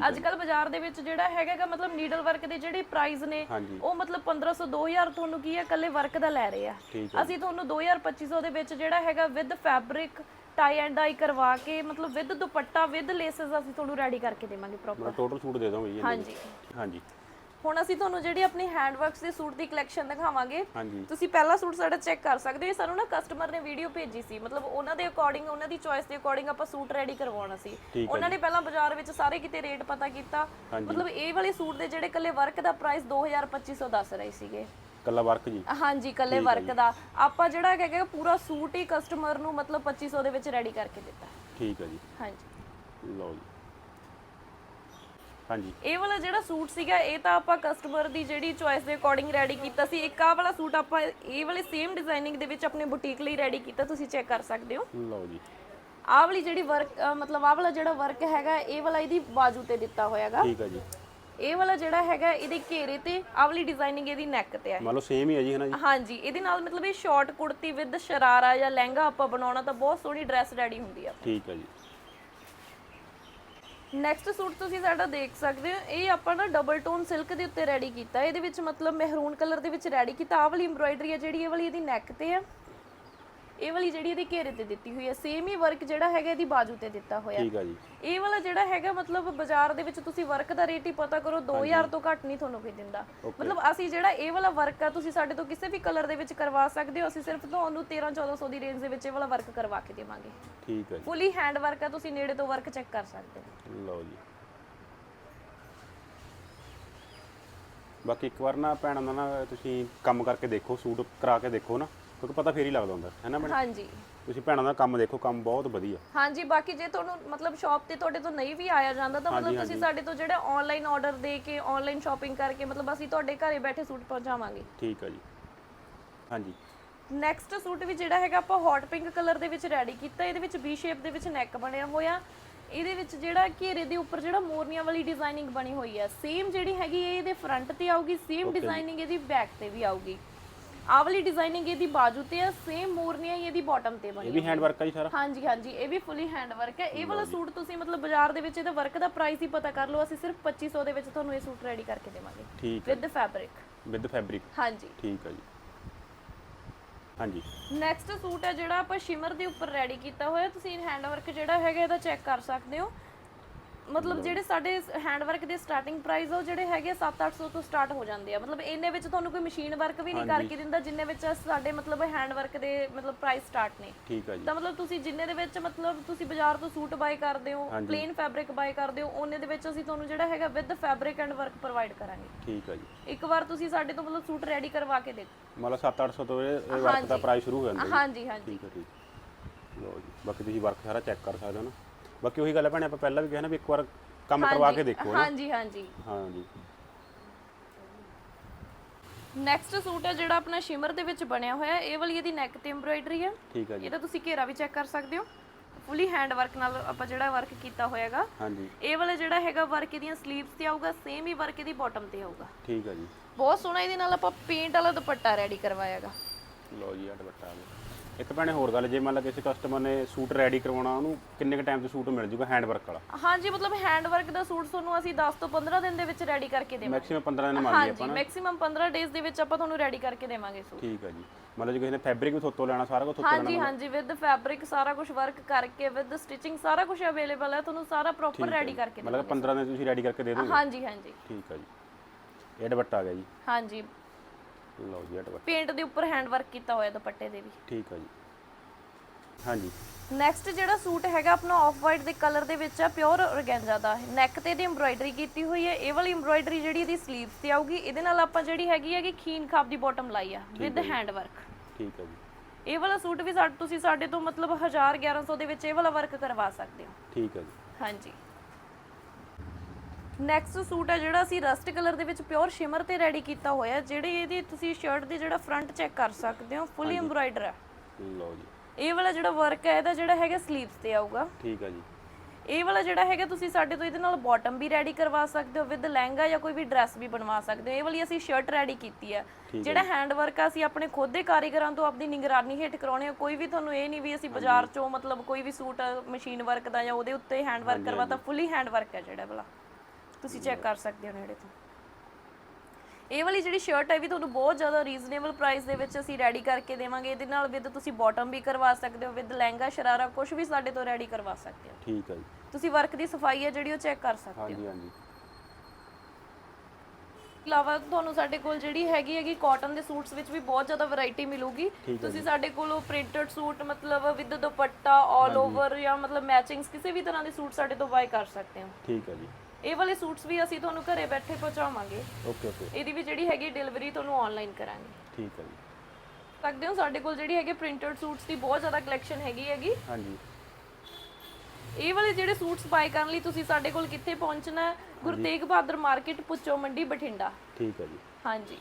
ਅੱਜ ਕੱਲ ਬਾਜ਼ਾਰ ਦੇ ਵਿੱਚ ਜਿਹੜਾ ਹੈਗਾਗਾ ਮਤਲਬ ਨੀਡਲ ਵਰਕ ਦੇ ਜਿਹੜੇ ਪ੍ਰਾਈਸ ਨੇ ਉਹ ਮਤਲਬ 1500 2000 ਤੁਹਾਨੂੰ ਕੀ ਹੈ ਇਕੱਲੇ ਵਰਕ ਦਾ ਲੈ ਰਹੇ ਆ। ਅਸੀਂ ਤੁਹਾਨੂੰ 2000 2500 ਦੇ ਵਿੱਚ ਜਿਹੜਾ ਹੈਗਾ with fabric tie and dye ਕਰਵਾ ਕੇ ਮਤਲਬ ਵਿਦ ਦੁਪੱਟਾ ਵਿਦ ਲੇਸਸ ਅਸੀਂ ਤੁਹਾਨੂੰ ਰੈਡੀ ਕਰਕੇ ਦੇਵਾਂਗੇ ਪ੍ਰੋਪਰ ਟੋਟਲ ਸੂਟ ਦੇ ਦੋਗੇ ਜੀ ਹਾਂਜੀ? ਹਾਂਜੀ। ਹੁਣ ਅਸੀਂ ਤੁਹਾਨੂੰ ਜਿਹੜੀ ਆਪਣੀ ਹੈਂਡ ਵਰਕਸ ਦੇ ਸੂਟ ਦੀ ਕਲੈਕਸ਼ਨ ਦਿਖਾਵਾਂਗੇ। ਹਾਂਜੀ। ਤੁਸੀਂ ਪਹਿਲਾ ਸੂਟ ਸਾਡਾ ਚੈੱਕ ਕਰ ਸਕਦੇ ਹੋ। ਸਾਨੂੰ ਨਾ ਕਸਟਮਰ ਨੇ ਵੀਡੀਓ ਭੇਜੀ ਸੀ। ਮਤਲਬ ਉਹਨਾਂ ਦੇ ਅਕੋਰਡਿੰਗ ਉਹਨਾਂ ਦੀ ਚੋਇਸ ਦੇ ਅਕੋਰਡਿੰਗ ਆਪਾਂ ਸੂਟ ਰੈਡੀ ਕਰਵਾਉਣਾ ਸੀ। ਉਹਨਾਂ ਨੇ ਪਹਿਲਾਂ ਬਾਜ਼ਾਰ ਵਿੱਚ ਸਾਰੇ ਕਿਤੇ ਰੇਟ ਪਤਾ ਕੀਤਾ। ਮਤਲਬ ਇਹ ਵਾਲੇ ਸੂਟ ਦੇ ਜਿਹੜੇ ਕੱਲੇ ਵਰਕ ਦਾ ਪ੍ਰਾਈਸ 2250 ਦੱਸ ਰਹੇ ਸੀਗੇ। ਕੱਲਾ ਵਰਕ ਜੀ? ਹਾਂਜੀ ਕੱਲੇ ਵਰਕ ਦਾ। ਆਪਾਂ ਜਿਹੜਾ ਹੈਗਾ ਪੂਰਾ ਸੂਟ ਹੀ ਕਸਟਮਰ ਨੂੰ ਮਤਲਬ 2500 ਦੇ ਵਿੱਚ ਰੈਡੀ ਕਰਕੇ ਦਿੱਤਾ। ਠੀਕ ਹੈ ਜੀ। ਹਾਂਜੀ। ਲਓ ਜੀ। ਹਾਂਜੀ। ਇਹ ਵਾਲਾ ਜਿਹੜਾ ਸੂਟ ਸੀਗਾ ਇਹ ਤਾਂ ਆਪਾਂ ਕਸਟਮਰ ਦੀ ਜਿਹੜੀ ਚੋਇਸ ਦੇ ਅਕੋਰਡਿੰਗ ਰੈਡੀ ਕੀਤਾ ਸੀ। ਇੱਕ ਆਹ ਵਾਲਾ ਸੂਟ ਆਪਾਂ ਇਹ ਵਾਲੇ ਸੇਮ ਡਿਜ਼ਾਈਨਿੰਗ ਦੇ ਵਿੱਚ ਆਪਣੇ ਬੁਟੀਕ ਲਈ ਰੈਡੀ ਕੀਤਾ ਤੁਸੀਂ ਚੈੱਕ ਕਰ ਸਕਦੇ ਹੋ। ਲਓ ਜੀ। ਆਹ ਵਾਲੀ ਜਿਹੜੀ ਵਰਕ ਮਤਲਬ ਆਹ ਵਾਲਾ ਜਿਹੜਾ ਵਰਕ ਹੈਗਾ ਇਹ ਵਾਲਾ ਇਹਦੀ ਬਾਜੂ ਤੇ ਦਿੱਤਾ ਹੋਇਆਗਾ ਠੀਕ ਹੈ ਜੀ। ਇਹ ਵਾਲਾ ਜਿਹੜਾ ਹੈਗਾ ਇਹਦੇ ਘੇਰੇ ਤੇ ਆਹ ਵਾਲੀ ਡਿਜ਼ਾਈਨਿੰਗ ਇਹਦੀ ਨੈਕ ਤੇ ਹੈ। ਮੰਨ ਲਓ ਸੇਮ ਹੀ ਹੈ ਜੀ ਹੈ ਨਾ ਜੀ? ਹਾਂਜੀ ਇਹਦੇ ਨਾਲ ਮਤਲਬ ਇਹ ਸ਼ਾਰਟ ਕੁੜਤੀ ਵਿਦ ਸ਼ਰਾਰਾ ਜਾਂ ਲਹਿੰਗਾ ਆਪਾਂ ਬਣਾਉਣਾ ਤਾਂ ਬਹੁਤ ਸੋਹਣੀ ਡਰੈਸ ਰੈਡੀ ਹੁੰਦੀ ਆ। ਠੀਕ ਹੈ ਜੀ। ਨੈਕਸਟ ਸੂਟ ਤੁਸੀਂ ਸਾਡਾ ਦੇਖ ਸਕਦੇ ਹੋ। ਇਹ ਆਪਾਂ ਨਾ ਡਬਲ ਟੋਨ ਸਿਲਕ ਦੇ ਉੱਤੇ ਰੈਡੀ ਕੀਤਾ। ਇਹਦੇ ਵਿੱਚ ਮਤਲਬ ਮਹਿਰੂਨ ਕਲਰ ਦੇ ਵਿੱਚ ਰੈਡੀ ਕੀਤਾ। ਆਹ ਵਾਲੀ ਐਮਬ੍ਰੋਇਡਰੀ ਹੈ ਜਿਹੜੀ, ਇਹ ਵਾਲੀ ਇਹਦੀ ਨੈਕ ਤੇ ਆ। ਇਹ ਵਾਲੀ ਜਿਹੜੀ ਇਹਦੀ ਘੇਰੇ ਤੇ ਦਿੱਤੀ ਹੋਈ ਹੈ ਸੇਮ ਹੀ ਵਰਕ ਜਿਹੜਾ ਹੈਗਾ ਇਹਦੀ ਬਾਜੂ ਤੇ ਦਿੱਤਾ ਹੋਇਆ। ਠੀਕ ਹੈ ਜੀ। ਇਹ ਵਾਲਾ ਜਿਹੜਾ ਹੈਗਾ ਮਤਲਬ ਬਾਜ਼ਾਰ ਦੇ ਵਿੱਚ ਤੁਸੀਂ ਵਰਕ ਦਾ ਰੇਟ ਹੀ ਪਤਾ ਕਰੋ 2000 ਤੋਂ ਘੱਟ ਨਹੀਂ ਤੁਹਾਨੂੰ ਕੋਈ ਦਿੰਦਾ। ਮਤਲਬ ਅਸੀਂ ਜਿਹੜਾ ਇਹ ਵਾਲਾ ਵਰਕ ਆ ਤੁਸੀਂ ਸਾਡੇ ਤੋਂ ਕਿਸੇ ਵੀ ਕਲਰ ਦੇ ਵਿੱਚ ਕਰਵਾ ਸਕਦੇ ਹੋ ਅਸੀਂ ਸਿਰਫ ਤੁਹਾਨੂੰ 13 1400 ਦੀ ਰੇਂਜ ਦੇ ਵਿੱਚ ਇਹ ਵਾਲਾ ਵਰਕ ਕਰਵਾ ਕੇ ਦੇਵਾਂਗੇ। ਠੀਕ ਹੈ ਫੁੱਲੀ ਹੈਂਡ ਵਰਕ ਆ ਤੁਸੀਂ ਨੇੜੇ ਤੋਂ ਵਰਕ ਚੈੱਕ ਕਰ ਸਕਦੇ ਹੋ। ਜੀ ਲਓ ਜੀ। ਬਾਕੀ ਇੱਕ ਵਾਰ ਨਾ ਭੈਣਾਂ ਦਾ ਨਾ ਤੁਸੀਂ ਕੰਮ ਕਰਕੇ ਦੇਖੋ ਸੂਟ ਕਰਾ ਕੇ ਦੇਖੋ ਨਾ। ਕਿਉਂਕਿ ਪਤਾ ਫੇਰ ਹੀ ਲੱਗਦਾ ਹੁੰਦਾ ਹੈ ਨਾ ਮੈਡਮ ਹਾਂਜੀ। ਤੁਸੀਂ ਭੈਣਾਂ ਦਾ ਕੰਮ ਦੇਖੋ ਕੰਮ ਬਹੁਤ ਵਧੀਆ। ਹਾਂਜੀ ਬਾਕੀ ਜੇ ਤੁਹਾਨੂੰ ਮਤਲਬ ਸ਼ਾਪ ਤੇ ਤੁਹਾਡੇ ਤੋਂ ਨਹੀਂ ਵੀ ਆਇਆ ਜਾਂਦਾ ਤਾਂ ਮਤਲਬ ਤੁਸੀਂ ਸਾਡੇ ਤੋਂ ਜਿਹੜਾ ਆਨਲਾਈਨ ਆਰਡਰ ਦੇ ਕੇ ਆਨਲਾਈਨ ਸ਼ਾਪਿੰਗ ਕਰਕੇ ਮਤਲਬ ਅਸੀਂ ਤੁਹਾਡੇ ਘਰੇ ਬੈਠੇ ਸੂਟ ਪਹੁੰਚਾਵਾਂਗੇ। ਠੀਕ ਹੈ ਜੀ। ਹਾਂਜੀ। ਨੈਕਸਟ ਸੂਟ ਵੀ ਜਿਹੜਾ ਹੈਗਾ ਆਪਾਂ ਹੌਟ ਪਿੰਕ ਕਲਰ ਦੇ ਵਿੱਚ ਰੈਡੀ ਕੀਤਾ ਇਹਦੇ ਵਿੱਚ ਵੀ ਸ਼ੇਪ ਦੇ ਵਿੱਚ ਨੈਕ ਬਣਿਆ ਹੋਇਆ। ਇਹਦੇ ਵਿੱਚ ਜਿਹੜਾ ਘੇਰੇ ਦੇ ਉੱਪਰ ਜਿਹੜਾ ਮੋਰਨੀਆਂ ਵਾਲੀ ਡਿਜ਼ਾਈਨਿੰਗ ਬਣੀ ਹੋਈ ਹੈ ਸੇਮ ਜਿਹੜੀ ਹੈਗੀ ਇਹਦੇ ਫਰੰਟ ਤੇ ਆਊਗੀ ਸੇਮ ਡਿਜ਼ਾਈਨਿੰਗ ਇਹਦੀ ਬੈਕ ਤੇ ਵੀ ਆਊਗੀ। ਆਹ ਵਾਲੀ ਡਿਜ਼ਾਈਨਿੰਗ ਇਹਦੀ ਬਾਜੂ ਤੇ ਆ ਸੇਮ ਮੋਰਨੀਆਂ ਹੀ ਇਹਦੀ ਬਾਟਮ ਤੇ ਬਣੀ ਇਹ ਵੀ ਹੈਂਡ ਵਰਕ ਆ ਜੀ ਸਾਰਾ? ਹਾਂਜੀ ਹਾਂਜੀ ਇਹ ਵੀ ਫੁੱਲੀ ਹੈਂਡ ਵਰਕ ਹੈ ਇਹ ਵਾਲਾ ਸੂਟ ਤੁਸੀਂ ਮਤਲਬ ਬਾਜ਼ਾਰ ਦੇ ਵਿੱਚ ਇਹਦਾ ਵਰਕ ਦਾ ਪ੍ਰਾਈਸ ਹੀ ਪਤਾ ਕਰ ਲਓ ਅਸੀਂ ਸਿਰਫ 2500 ਦੇ ਵਿੱਚ ਤੁਹਾਨੂੰ ਇਹ ਸੂਟ ਰੈਡੀ ਕਰਕੇ ਦੇਵਾਂਗੇ। ਠੀਕ ਹੈ ਵਿਦ ਫੈਬਰਿਕ ਵਿਦ ਫੈਬਰਿਕ ਹਾਂਜੀ। ਠੀਕ ਹੈ ਜੀ। ਹਾਂਜੀ। ਨੈਕਸਟ ਸੂਟ ਹੈ ਜਿਹੜਾ ਆਪਾਂ ਸ਼ਿਮਰ ਦੇ ਉੱਪਰ ਰੈਡੀ ਕੀਤਾ ਹੋਇਆ ਤੁਸੀਂ ਹੈਂਡ ਵਰਕ ਜਿਹੜਾ ਹੈਗਾ ਇਹਦਾ ਚੈੱਕ ਕਰ ਸਕਦੇ ਹੋ। ਮਤਲਬ ਜਿਹੜੇ ਸਾਡੇ ਹੈਂਡ ਵਰਕ ਦੇ ਸਟਾਰਟਿੰਗ ਪ੍ਰਾਈਸ ਆ ਉਹ ਜਿਹੜੇ ਹੈਗੇ 7-800 ਤੋਂ ਸਟਾਰਟ ਹੋ ਜਾਂਦੇ ਆ। ਮਤਲਬ ਇੰਨੇ ਵਿੱਚ ਤੁਹਾਨੂੰ ਕੋਈ ਮਸ਼ੀਨ ਵਰਕ ਵੀ ਨਹੀਂ ਕਰਕੇ ਦਿੰਦਾ ਜਿੰਨੇ ਵਿੱਚ ਸਾਡੇ ਮਤਲਬ ਹੈਂਡ ਵਰਕ ਦੇ ਮਤਲਬ ਪ੍ਰਾਈਸ ਸਟਾਰਟ ਨੇ। ਠੀਕ ਹੈ ਜੀ। ਤਾਂ ਮਤਲਬ ਤੁਸੀਂ ਜਿੰਨੇ ਦੇ ਵਿੱਚ ਮਤਲਬ ਤੁਸੀਂ ਬਾਜ਼ਾਰ ਤੋਂ ਸੂਟ ਬਾਏ ਕਰਦੇ ਹੋ ਪਲੇਨ ਫੈਬਰਿਕ ਬਾਏ ਕਰਦੇ ਹੋ ਉਹਨੇ ਦੇ ਵਿੱਚ ਅਸੀਂ ਤੁਹਾਨੂੰ ਜਿਹੜਾ ਹੈਗਾ with fabric and work provide ਕਰਾਂਗੇ। ਠੀਕ ਹੈ ਜੀ। ਇੱਕ ਵਾਰ ਤੁਸੀਂ ਸਾਡੇ ਤੋਂ ਮਤਲਬ ਸੂਟ ਰੈਡੀ ਕਰਵਾ ਕੇ ਦੇਖੋ। ਮਤਲਬ 7-800 ਤੋਂ ਇਹ ਵਰਕ ਦਾ ਪ੍ਰਾਈਸ ਸ਼ੁਰੂ ਹੋ ਜਾਂਦਾ ਹਾਂਜੀ ਹਾਂਜੀ। ਠੀਕ ਹੈ ਠੀਕ ਲਓ ਜੀ ਬਾਕੀ ਤੁਸੀਂ ਵਰਕ ਸਾਰਾ ਚੈੱਕ ਕਰ ਸਕਦੇ ਹੋ ਨਾ। ਬਾਕੀ ਉਹੀ ਗੱਲ ਹੈ ਭੈਣੇ ਆਪਾਂ ਪਹਿਲਾਂ ਵੀ ਕਿਹਾ ਨਾ ਵੀ ਇੱਕ ਵਾਰ ਕੰਮ ਕਰਵਾ ਕੇ ਦੇਖੋ ਨਾ। ਹਾਂਜੀ ਹਾਂਜੀ। ਹਾਂ ਜੀ ਨੈਕਸਟ ਸੂਟ ਹੈ ਜਿਹੜਾ ਆਪਣਾ ਸ਼ਿਮਰ ਦੇ ਵਿੱਚ ਬਣਿਆ ਹੋਇਆ ਹੈ। ਇਹ ਵਾਲੀ ਇਹਦੀ ਨੈਕ ਤੇ ਐਮਬ੍ਰੋਇਡਰੀ ਹੈ। ਠੀਕ ਹੈ ਜੀ। ਇਹਦਾ ਤੁਸੀਂ ਘੇਰਾ ਵੀ ਚੈੱਕ ਕਰ ਸਕਦੇ ਹੋ। ਫੁੱਲੀ ਹੈਂਡ ਵਰਕ ਨਾਲ ਆਪਾਂ ਜਿਹੜਾ ਵਰਕ ਕੀਤਾ ਹੋਇਆਗਾ। ਹਾਂਜੀ। ਇਹ ਵਾਲਾ ਜਿਹੜਾ ਹੈਗਾ ਵਰਕ ਇਹਦੀਆਂ ਸਲੀਵਸ ਤੇ ਆਊਗਾ ਸੇਮ ਹੀ ਵਰਕ ਇਹਦੀ ਬਾਟਮ ਤੇ ਆਊਗਾ। ਠੀਕ ਹੈ ਜੀ। ਬਹੁਤ ਸੋਹਣਾ ਇਹਦੇ ਨਾਲ ਆਪਾਂ ਪੇਂਟ ਵਾਲਾ ਦੁਪੱਟਾ ਰੈਡੀ ਕਰਵਾਇਆਗਾ। ਲਓ ਜੀ ਆ ਦੁਪੱਟਾ ਆ ਗਿਆ। ਇੱਕ ਭੈਣੇ ਹੋਰ ਗੱਲ ਜੇ ਮੰਨ ਲਾ ਕਿਸੇ ਕਸਟਮਰ ਨੇ ਸੂਟ ਰੈਡੀ ਕਰਵਾਉਣਾ ਉਹਨੂੰ ਕਿੰਨੇ ਕ ਟਾਈਮ 'ਚ ਸੂਟ ਮਿਲ ਜੂਗਾ ਹੈਂਡ ਵਰਕ ਵਾਲਾ? ਹਾਂਜੀ ਮਤਲਬ ਹੈਂਡ ਵਰਕ ਦਾ ਸੂਟ ਤੁਹਾਨੂੰ ਅਸੀਂ 10 ਤੋਂ 15 ਦਿਨ ਦੇ ਵਿੱਚ ਰੈਡੀ ਕਰਕੇ ਦੇਵਾਂਗੇ। ਮੈਕਸਿਮਮ 15 ਦਿਨ ਮੰਨ ਲਈਏ ਹਾਂਜੀ ਮੈਕਸਿਮਮ 15 ਡੇਜ਼ ਦੇ ਵਿੱਚ ਆਪਾਂ ਤੁਹਾਨੂੰ ਰੈਡੀ ਕਰਕੇ ਦੇਵਾਂਗੇ ਸੂਟ। ਠੀਕ ਹੈ ਜੀ। ਮਤਲਬ ਜੇ ਕਿਸੇ ਨੇ ਫੈਬਰਿਕ ਵੀ ਥੋਤੋਂ ਲੈਣਾ ਸਾਰਾ ਕੁਝ ਥੋਤੋਂ ਲੈਣਾ ਹਾਂਜੀ ਹਾਂਜੀ ਵਿਦ ਫੈਬਰਿਕ ਸਾਰਾ ਕੁਝ ਵਰਕ ਕਰਕੇ ਵਿਦ ਸਟਿਚਿੰਗ ਸਾਰਾ ਕੁਝ ਅਵੇਲੇਬਲ ਹੈ ਤੁਹਾਨੂੰ ਸਾਰਾ ਪ੍ਰੋਪਰ ਰੈਡੀ ਕਰਕੇ ਮਤਲਬ 15 ਦਿਨ ਤੁਸੀਂ ਰੈਡੀ ਕਰਕੇ ਦੇ ਦੋਗੇ? ਹਾਂਜੀ ਹਾਂਜੀ। ਠੀਕ ਹੈ ਜੀ। ਇਹ ਦੁਪੱਟਾ ਆ ਗਿਆ ਜੀ। ਹਾਂਜੀ। ਲਓ ਜੀ ਦੁਪੱਟਾ ਪੇਂਟ ਦੇ ਉੱਪਰ ਹੈਂਡ ਵਰਕ ਕੀਤਾ ਹੋਇਆ ਦੁਪੱਟੇ ਦੇ ਵੀ। ਠੀਕ ਹੈ ਜੀ। ਹਾਂਜੀ। ਨੈਕਸਟ ਜਿਹੜਾ ਸੂਟ ਹੈਗਾ ਆਪਣਾ ਆਫ ਵਾਈਟ ਦੇ ਕਲਰ ਦੇ ਵਿੱਚ ਆ ਪਿਓਰ ਔਰਗੈਂਜ਼ਾ ਦਾ। ਨੈਕ ਤੇ ਇਹਦੀ ਐਮਬ੍ਰੋਇਡਰੀ ਕੀਤੀ ਹੋਈ ਹੈ ਇਹ ਵਾਲੀ ਐਮਬ੍ਰੋਇਡਰੀ ਜਿਹੜੀ ਇਹਦੀ ਸਲੀਵਸ ਤੇ ਆਊਗੀ ਇਹਦੇ ਨਾਲ ਆਪਾਂ ਜਿਹੜੀ ਹੈਗੀ ਹੈਗੀ ਖੀਨ ਖਾਬ ਦੀ ਬਾਟਮ ਲਾਈ ਆ ਵਿਦ ਹੈਂਡ ਵਰਕ ਠੀਕ ਹੈ ਜੀ। ਇਹ ਵਾਲਾ ਸੂਟ ਵੀ ਸਾਡੇ ਤੁਸੀਂ ਸਾਡੇ ਤੋਂ ਮਤਲਬ 1000 1100 ਦੇ ਵਿੱਚ ਇਹ ਵਾਲਾ ਵਰਕ ਕਰਵਾ ਸਕਦੇ ਹੋ। ਠੀਕ ਹੈ ਜੀ। ਹਾਂਜੀ। ਨੈਕਸਟ ਸੂਟ ਹੈ ਜਿਹੜਾ ਅਸੀਂ ਰਸਟ ਕਲਰ ਦੇ ਵਿੱਚ ਪਿਓਰ ਸ਼ਿਮਰ ਤੇ ਰੈਡੀ ਕੀਤਾ ਹੋਇਆ ਜਿਹੜੀ ਇਹਦੀ ਤੁਸੀਂ ਸ਼ਰਟ ਦੇ ਜਿਹੜਾ ਫਰੰਟ ਚੈੱਕ ਕਰ ਸਕਦੇ ਹੋ ਫੁੱਲੀ ਐਮਬ੍ਰੋਇਡਰ ਹੈ। ਲਓ ਜੀ। ਇਹ ਵਾਲਾ ਜਿਹੜਾ ਵਰਕ ਹੈ ਇਹਦਾ ਜਿਹੜਾ ਹੈਗਾ ਸਲੀਵਸ ਤੇ ਆਊਗਾ। ਠੀਕ ਹੈ ਜੀ। ਇਹ ਵਾਲਾ ਜਿਹੜਾ ਹੈਗਾ ਤੁਸੀਂ ਸਾਡੇ ਤੋਂ ਇਹਦੇ ਨਾਲ ਬਾਟਮ ਵੀ ਰੈਡੀ ਕਰਵਾ ਸਕਦੇ ਹੋ ਵਿਦ ਲਹਿੰਗਾ ਜਾਂ ਕੋਈ ਵੀ ਡਰੈਸ ਵੀ ਬਣਵਾ ਸਕਦੇ ਹੋ। ਇਹ ਵਾਲੀ ਅਸੀਂ ਸ਼ਰਟ ਰੈਡੀ ਕੀਤੀ ਹੈ। ਜਿਹੜਾ ਹੈਂਡ ਵਰਕ ਆ ਅਸੀਂ ਆਪਣੇ ਖੁਦ ਦੇ ਕਾਰੀਗਰਾਂ ਤੋਂ ਆਪਦੀ ਨਿਗਰਾਨੀ ਹੇਠ ਕਰਾਉਣੇ ਆ। ਕੋਈ ਵੀ ਤੁਹਾਨੂੰ ਇਹ ਨਹੀਂ ਵੀ ਅਸੀਂ ਬਾਜ਼ਾਰ ਚੋਂ ਮਤਲਬ ਕੋਈ ਵੀ ਸੂਟ ਮਸ਼ੀਨ ਵਰਕ ਦਾ ਜਾਂ ਉਹਦੇ ਉੱਤੇ ਹੈਂਡ ਵਰਕ ਕਰਵਾਤਾ ਫੁੱਲੀ ਹੈਂਡ ਵਰਕ ਹੈ ਜਿਹੜਾ ਵਾਲਾ। ਤੁਸੀਂ ਚੈੱਕ ਕਰ ਸਕਦੇ ਹੋ ਨੇੜੇ ਤੋਂ। ਇਹ ਵਾਲੀ ਜਿਹੜੀ ਸ਼ਰਟ ਹੈ ਵੀ ਤੁਹਾਨੂੰ ਬਹੁਤ ਜ਼ਿਆਦਾ ਰੀਜ਼ਨੇਬਲ ਪ੍ਰਾਈਸ ਦੇ ਵਿੱਚ ਅਸੀਂ ਰੈਡੀ ਕਰਕੇ ਦੇਵਾਂਗੇ। ਇਹਦੇ ਨਾਲ ਵਿਦ ਤੁਸੀਂ ਬਾਟਮ ਵੀ ਕਰਵਾ ਸਕਦੇ ਹੋ ਵਿਦ ਲਹਿੰਗਾ ਸ਼ਰਾਰਾ ਕੁਝ ਵੀ ਸਾਡੇ ਤੋਂ ਰੈਡੀ ਕਰਵਾ ਸਕਦੇ ਹੋ। ਠੀਕ ਹੈ ਜੀ। ਤੁਸੀਂ ਵਰਕ ਦੀ ਸਫ਼ਾਈ ਹੈ ਜਿਹੜੀ ਉਹ ਚੈੱਕ ਕਰ ਸਕਦੇ ਹੋ। ਹਾਂਜੀ ਹਾਂਜੀ। ਇਲਾਵਾ ਤੁਹਾਨੂੰ ਸਾਡੇ ਕੋਲ ਜਿਹੜੀ ਹੈਗੀ ਹੈਗੀ ਕਾਟਨ ਦੇ ਸੂਟਸ ਵਿੱਚ ਵੀ ਬਹੁਤ ਜ਼ਿਆਦਾ ਵੈਰਾਈਟੀ ਮਿਲੂਗੀ। ਤੁਸੀਂ ਸਾਡੇ ਕੋਲੋਂ ਪ੍ਰਿੰਟਡ ਸੂਟ ਮਤਲਬ ਵਿਦ ਦੁਪੱਟਾ ਆਲ ਓਵਰ ਜਾਂ ਮਤਲਬ ਮੈਚਿੰਗਸ ਕਿਸੇ ਵੀ ਤਰ੍ਹਾਂ ਦੇ ਸੂਟ ਸਾਡੇ ਤੋਂ ਬਾਈ ਕਰ ਸਕਦੇ ਹੋ। ਠੀਕ ਹੈ ਜੀ। ਇਹ ਵਾਲੇ ਸੂਟਸ ਵੀ ਅਸੀਂ ਤੁਹਾਨੂੰ ਘਰੇ ਬੈਠੇ ਪਹੁੰਚਾਵਾਂਗੇ। Okay okay. ਇਹਦੀ ਵੀ ਜਿਹੜੀ ਹੈਗੀ ਡਿਲੀਵਰੀ ਤੁਹਾਨੂੰ ਆਨਲਾਈਨ ਕਰਾਂਗੇ। ਠੀਕ ਹੈ ਜੀ। ਸਕਦੇ ਹੋ? ਸਾਡੇ ਕੋਲ ਜਿਹੜੀ ਹੈਗੇ ਪ੍ਰਿੰਟਡ ਸੂਟਸ ਦੀ ਬਹੁਤ ਜ਼ਿਆਦਾ ਕਲੈਕਸ਼ਨ ਹੈਗੀ ਹੈਗੀ। ਹਾਂਜੀ। ਇਹ ਵਾਲੇ ਜਿਹੜੇ ਸੂਟਸ ਬਾਈ ਕਰਨ ਲਈ ਤੁਸੀਂ ਸਾਡੇ ਕੋਲ ਕਿੱਥੇ ਪਹੁੰਚਣਾ ਹੈ? ਗੁਰੂ ਤੇਗ ਬਹਾਦਰ ਮਾਰਕੀਟ ਪੁੱਚੋ ਮੰਡੀ ਬਠਿੰਡਾ। ਠੀਕ ਹੈ ਜੀ। ਹਾਂਜੀ ਹਾਂਜੀ।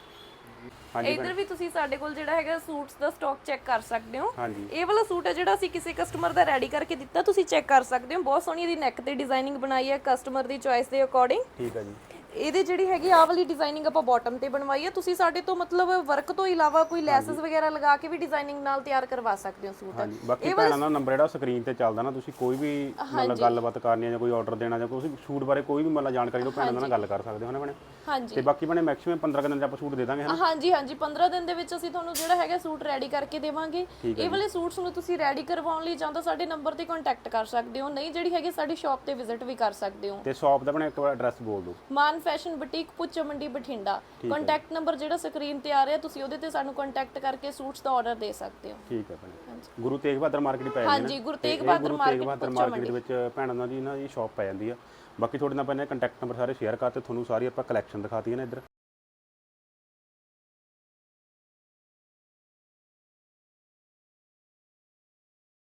ਇਧਰ ਵੀ ਤੁਸੀਂ ਸਾਡੇ ਕੋਲ ਜਿਹੜਾ ਹੈਗਾ ਸੂਟਸ ਦਾ ਸਟਾਕ ਚੈੱਕ ਕਰ ਸਕਦੇ ਹੋ। ਇਹ ਵਾਲਾ ਸੂਟ ਹੈ ਜਿਹੜਾ ਅਸੀਂ ਕਿਸੇ ਕਸਟਮਰ ਦਾ ਰੈਡੀ ਕਰਕੇ ਦਿੱਤਾ ਤੁਸੀਂ ਚੈੱਕ ਕਰ ਸਕਦੇ ਹੋ। ਬਹੁਤ ਸੋਹਣੀ ਇਹਦੀ ਨੈਕ ਤੇ ਡਿਜ਼ਾਈਨਿੰਗ ਬਣਾਈ ਹੈ ਕਸਟਮਰ ਦੀ ਚੁਆਇਸ ਦੇ ਅਕੋਰਡਿੰਗ ਠੀਕ ਹੈ ਜੀ। ਇਹਦੇ ਜਿਹੜੀ ਹੈਗੀ ਆਹ ਵਾਲੀ ਡਿਜ਼ਾਈਨਿੰਗ ਆਪਾਂ ਬਾਟਮ ਤੇ ਬਣਵਾਈ ਹੈ। ਤੁਸੀਂ ਸਾਡੇ ਤੋਂ ਮਤਲਬ ਵਰਕ ਤੋਂ ਇਲਾਵਾ ਕੋਈ ਲੈਸਸ ਵਗੈਰਾ ਲਗਾ ਕੇ ਵੀ ਡਿਜ਼ਾਈਨਿੰਗ ਨਾਲ ਤਿਆਰ ਕਰਵਾ ਸਕਦੇ ਹੋ ਸੂਟ। ਹਾਂਜੀ। ਬਾਕੀ ਭੈਣਾਂ ਦਾ ਨੰਬਰ ਜਿਹੜਾ ਸਕਰੀਨ ਤੇ ਚੱਲਦਾ ਨਾ ਤੁਸੀਂ ਕੋਈ ਵੀ ਮਤਲਬ ਗੱਲਬਾਤ ਕਰਨੀ ਹੈ ਜਾਂ ਕੋਈ ਆਰਡਰ ਦੇਣਾ ਜਾਂ ਕੋਈ ਸ਼ੂਟ ਬਾਰੇ ਕੋਈ ਵੀ ਮਤਲਬ ਜਾਣਕਾਰੀ ਲਓ ਭੈਣਾਂ ਨਾਲ ਗੱਲ ਕਰ ਸਕਦੇ ਹੋ ਨਾ ਭੈਣੇ? ਹਾਂਜੀ। ਤੇ ਬਾਕੀ ਭੈਣੇ ਮੈਕਸਿਮਮ 15 ਕੁ ਦਿਨ ਆਪਾਂ ਸ਼ੂਟ ਦੇ ਦਾਂਗੇ ਹਨਾ? ਹਾਂਜੀ ਹਾਂਜੀ 15 ਦਿਨ ਦੇ ਵਿੱਚ ਅਸੀਂ ਤੁਹਾਨੂੰ ਜਿਹੜਾ ਹੈਗਾ ਸੂਟ ਰੈਡੀ ਕਰਕੇ ਦੇਵਾਂਗੇ। ਇਹ ਵਾਲੇ ਸੂਟਸ ਨੂੰ ਤੁਸੀਂ ਰੈਡੀ ਕਰਵਾਉਣ ਲਈ ਜਾਂ ਤਾਂ ਸਾਡੇ ਨੰਬਰ ਤੇ ਕੰਟੈਕਟ ਕਰ ਸਕਦੇ ਹੋ ਨਹੀਂ ਜਿਹੜੀ ਹੈਗੀ ਸਾਡੀ ਸ਼ਾਪ ਤੇ ਵਿਜ਼ਿਟ ਵੀ ਕਰ ਸਕਦੇ ਹੋ। ਤੇ ਸ਼ਾਪ ਦਾ ਭੈਣੇ ਇੱਕ ਵਾਰ ਐਡਰੈਸ ਬੋਲ ਦਿਓ। ਮਾਨ fashion boutique Bhucho Mandi Bathinda. Contact number ਜਿਹੜਾ ਸਕਰੀਨ ਤੇ ਆ ਰਿਹਾ ਤੁਸੀਂ ਉਹਦੇ ਤੇ ਸਾਨੂੰ ਕੰਟੈਕਟ ਕਰਕੇ ਸੂਟਸ ਦਾ ਆਰਡਰ ਦੇ ਸਕਦੇ ਹੋ। ਠੀਕ ਹੈ ਭੈਣੇ। ਗੁਰੂ ਤੇਗ ਬਹਾਦਰ ਮਾਰਕੀਟ ਪੈ ਜਾਂਦੀ ਹੈ ਹਾਂਜੀ? ਗੁਰੂ ਤੇਗ ਇਹ ਬਹਾਦਰ market, ਪੁੱਛੋ ਮਾਰਕੀਟ ਦੇ ਵਿੱਚ ਭੈਣਾਂ ਦੀ ਨਾ ਜੀ ਸ਼ਾਪ ਪੈ ਜਾਂਦੀ ਆ। ਬਾਕੀ ਤੁਹਾਡੇ ਨਾਲ ਪਹਿਲਾਂ ਕੰਟੈਕਟ ਨੰਬਰ ਸਾਰੇ ਸ਼ੇਅਰ ਕਰਤੇ, ਤੁਹਾਨੂੰ ਸਾਰੀ ਆਪਾਂ ਕਲੈਕਸ਼ਨ ਦਿਖਾਤੀ ਹੈ ਨਾ ਇੱਧਰ।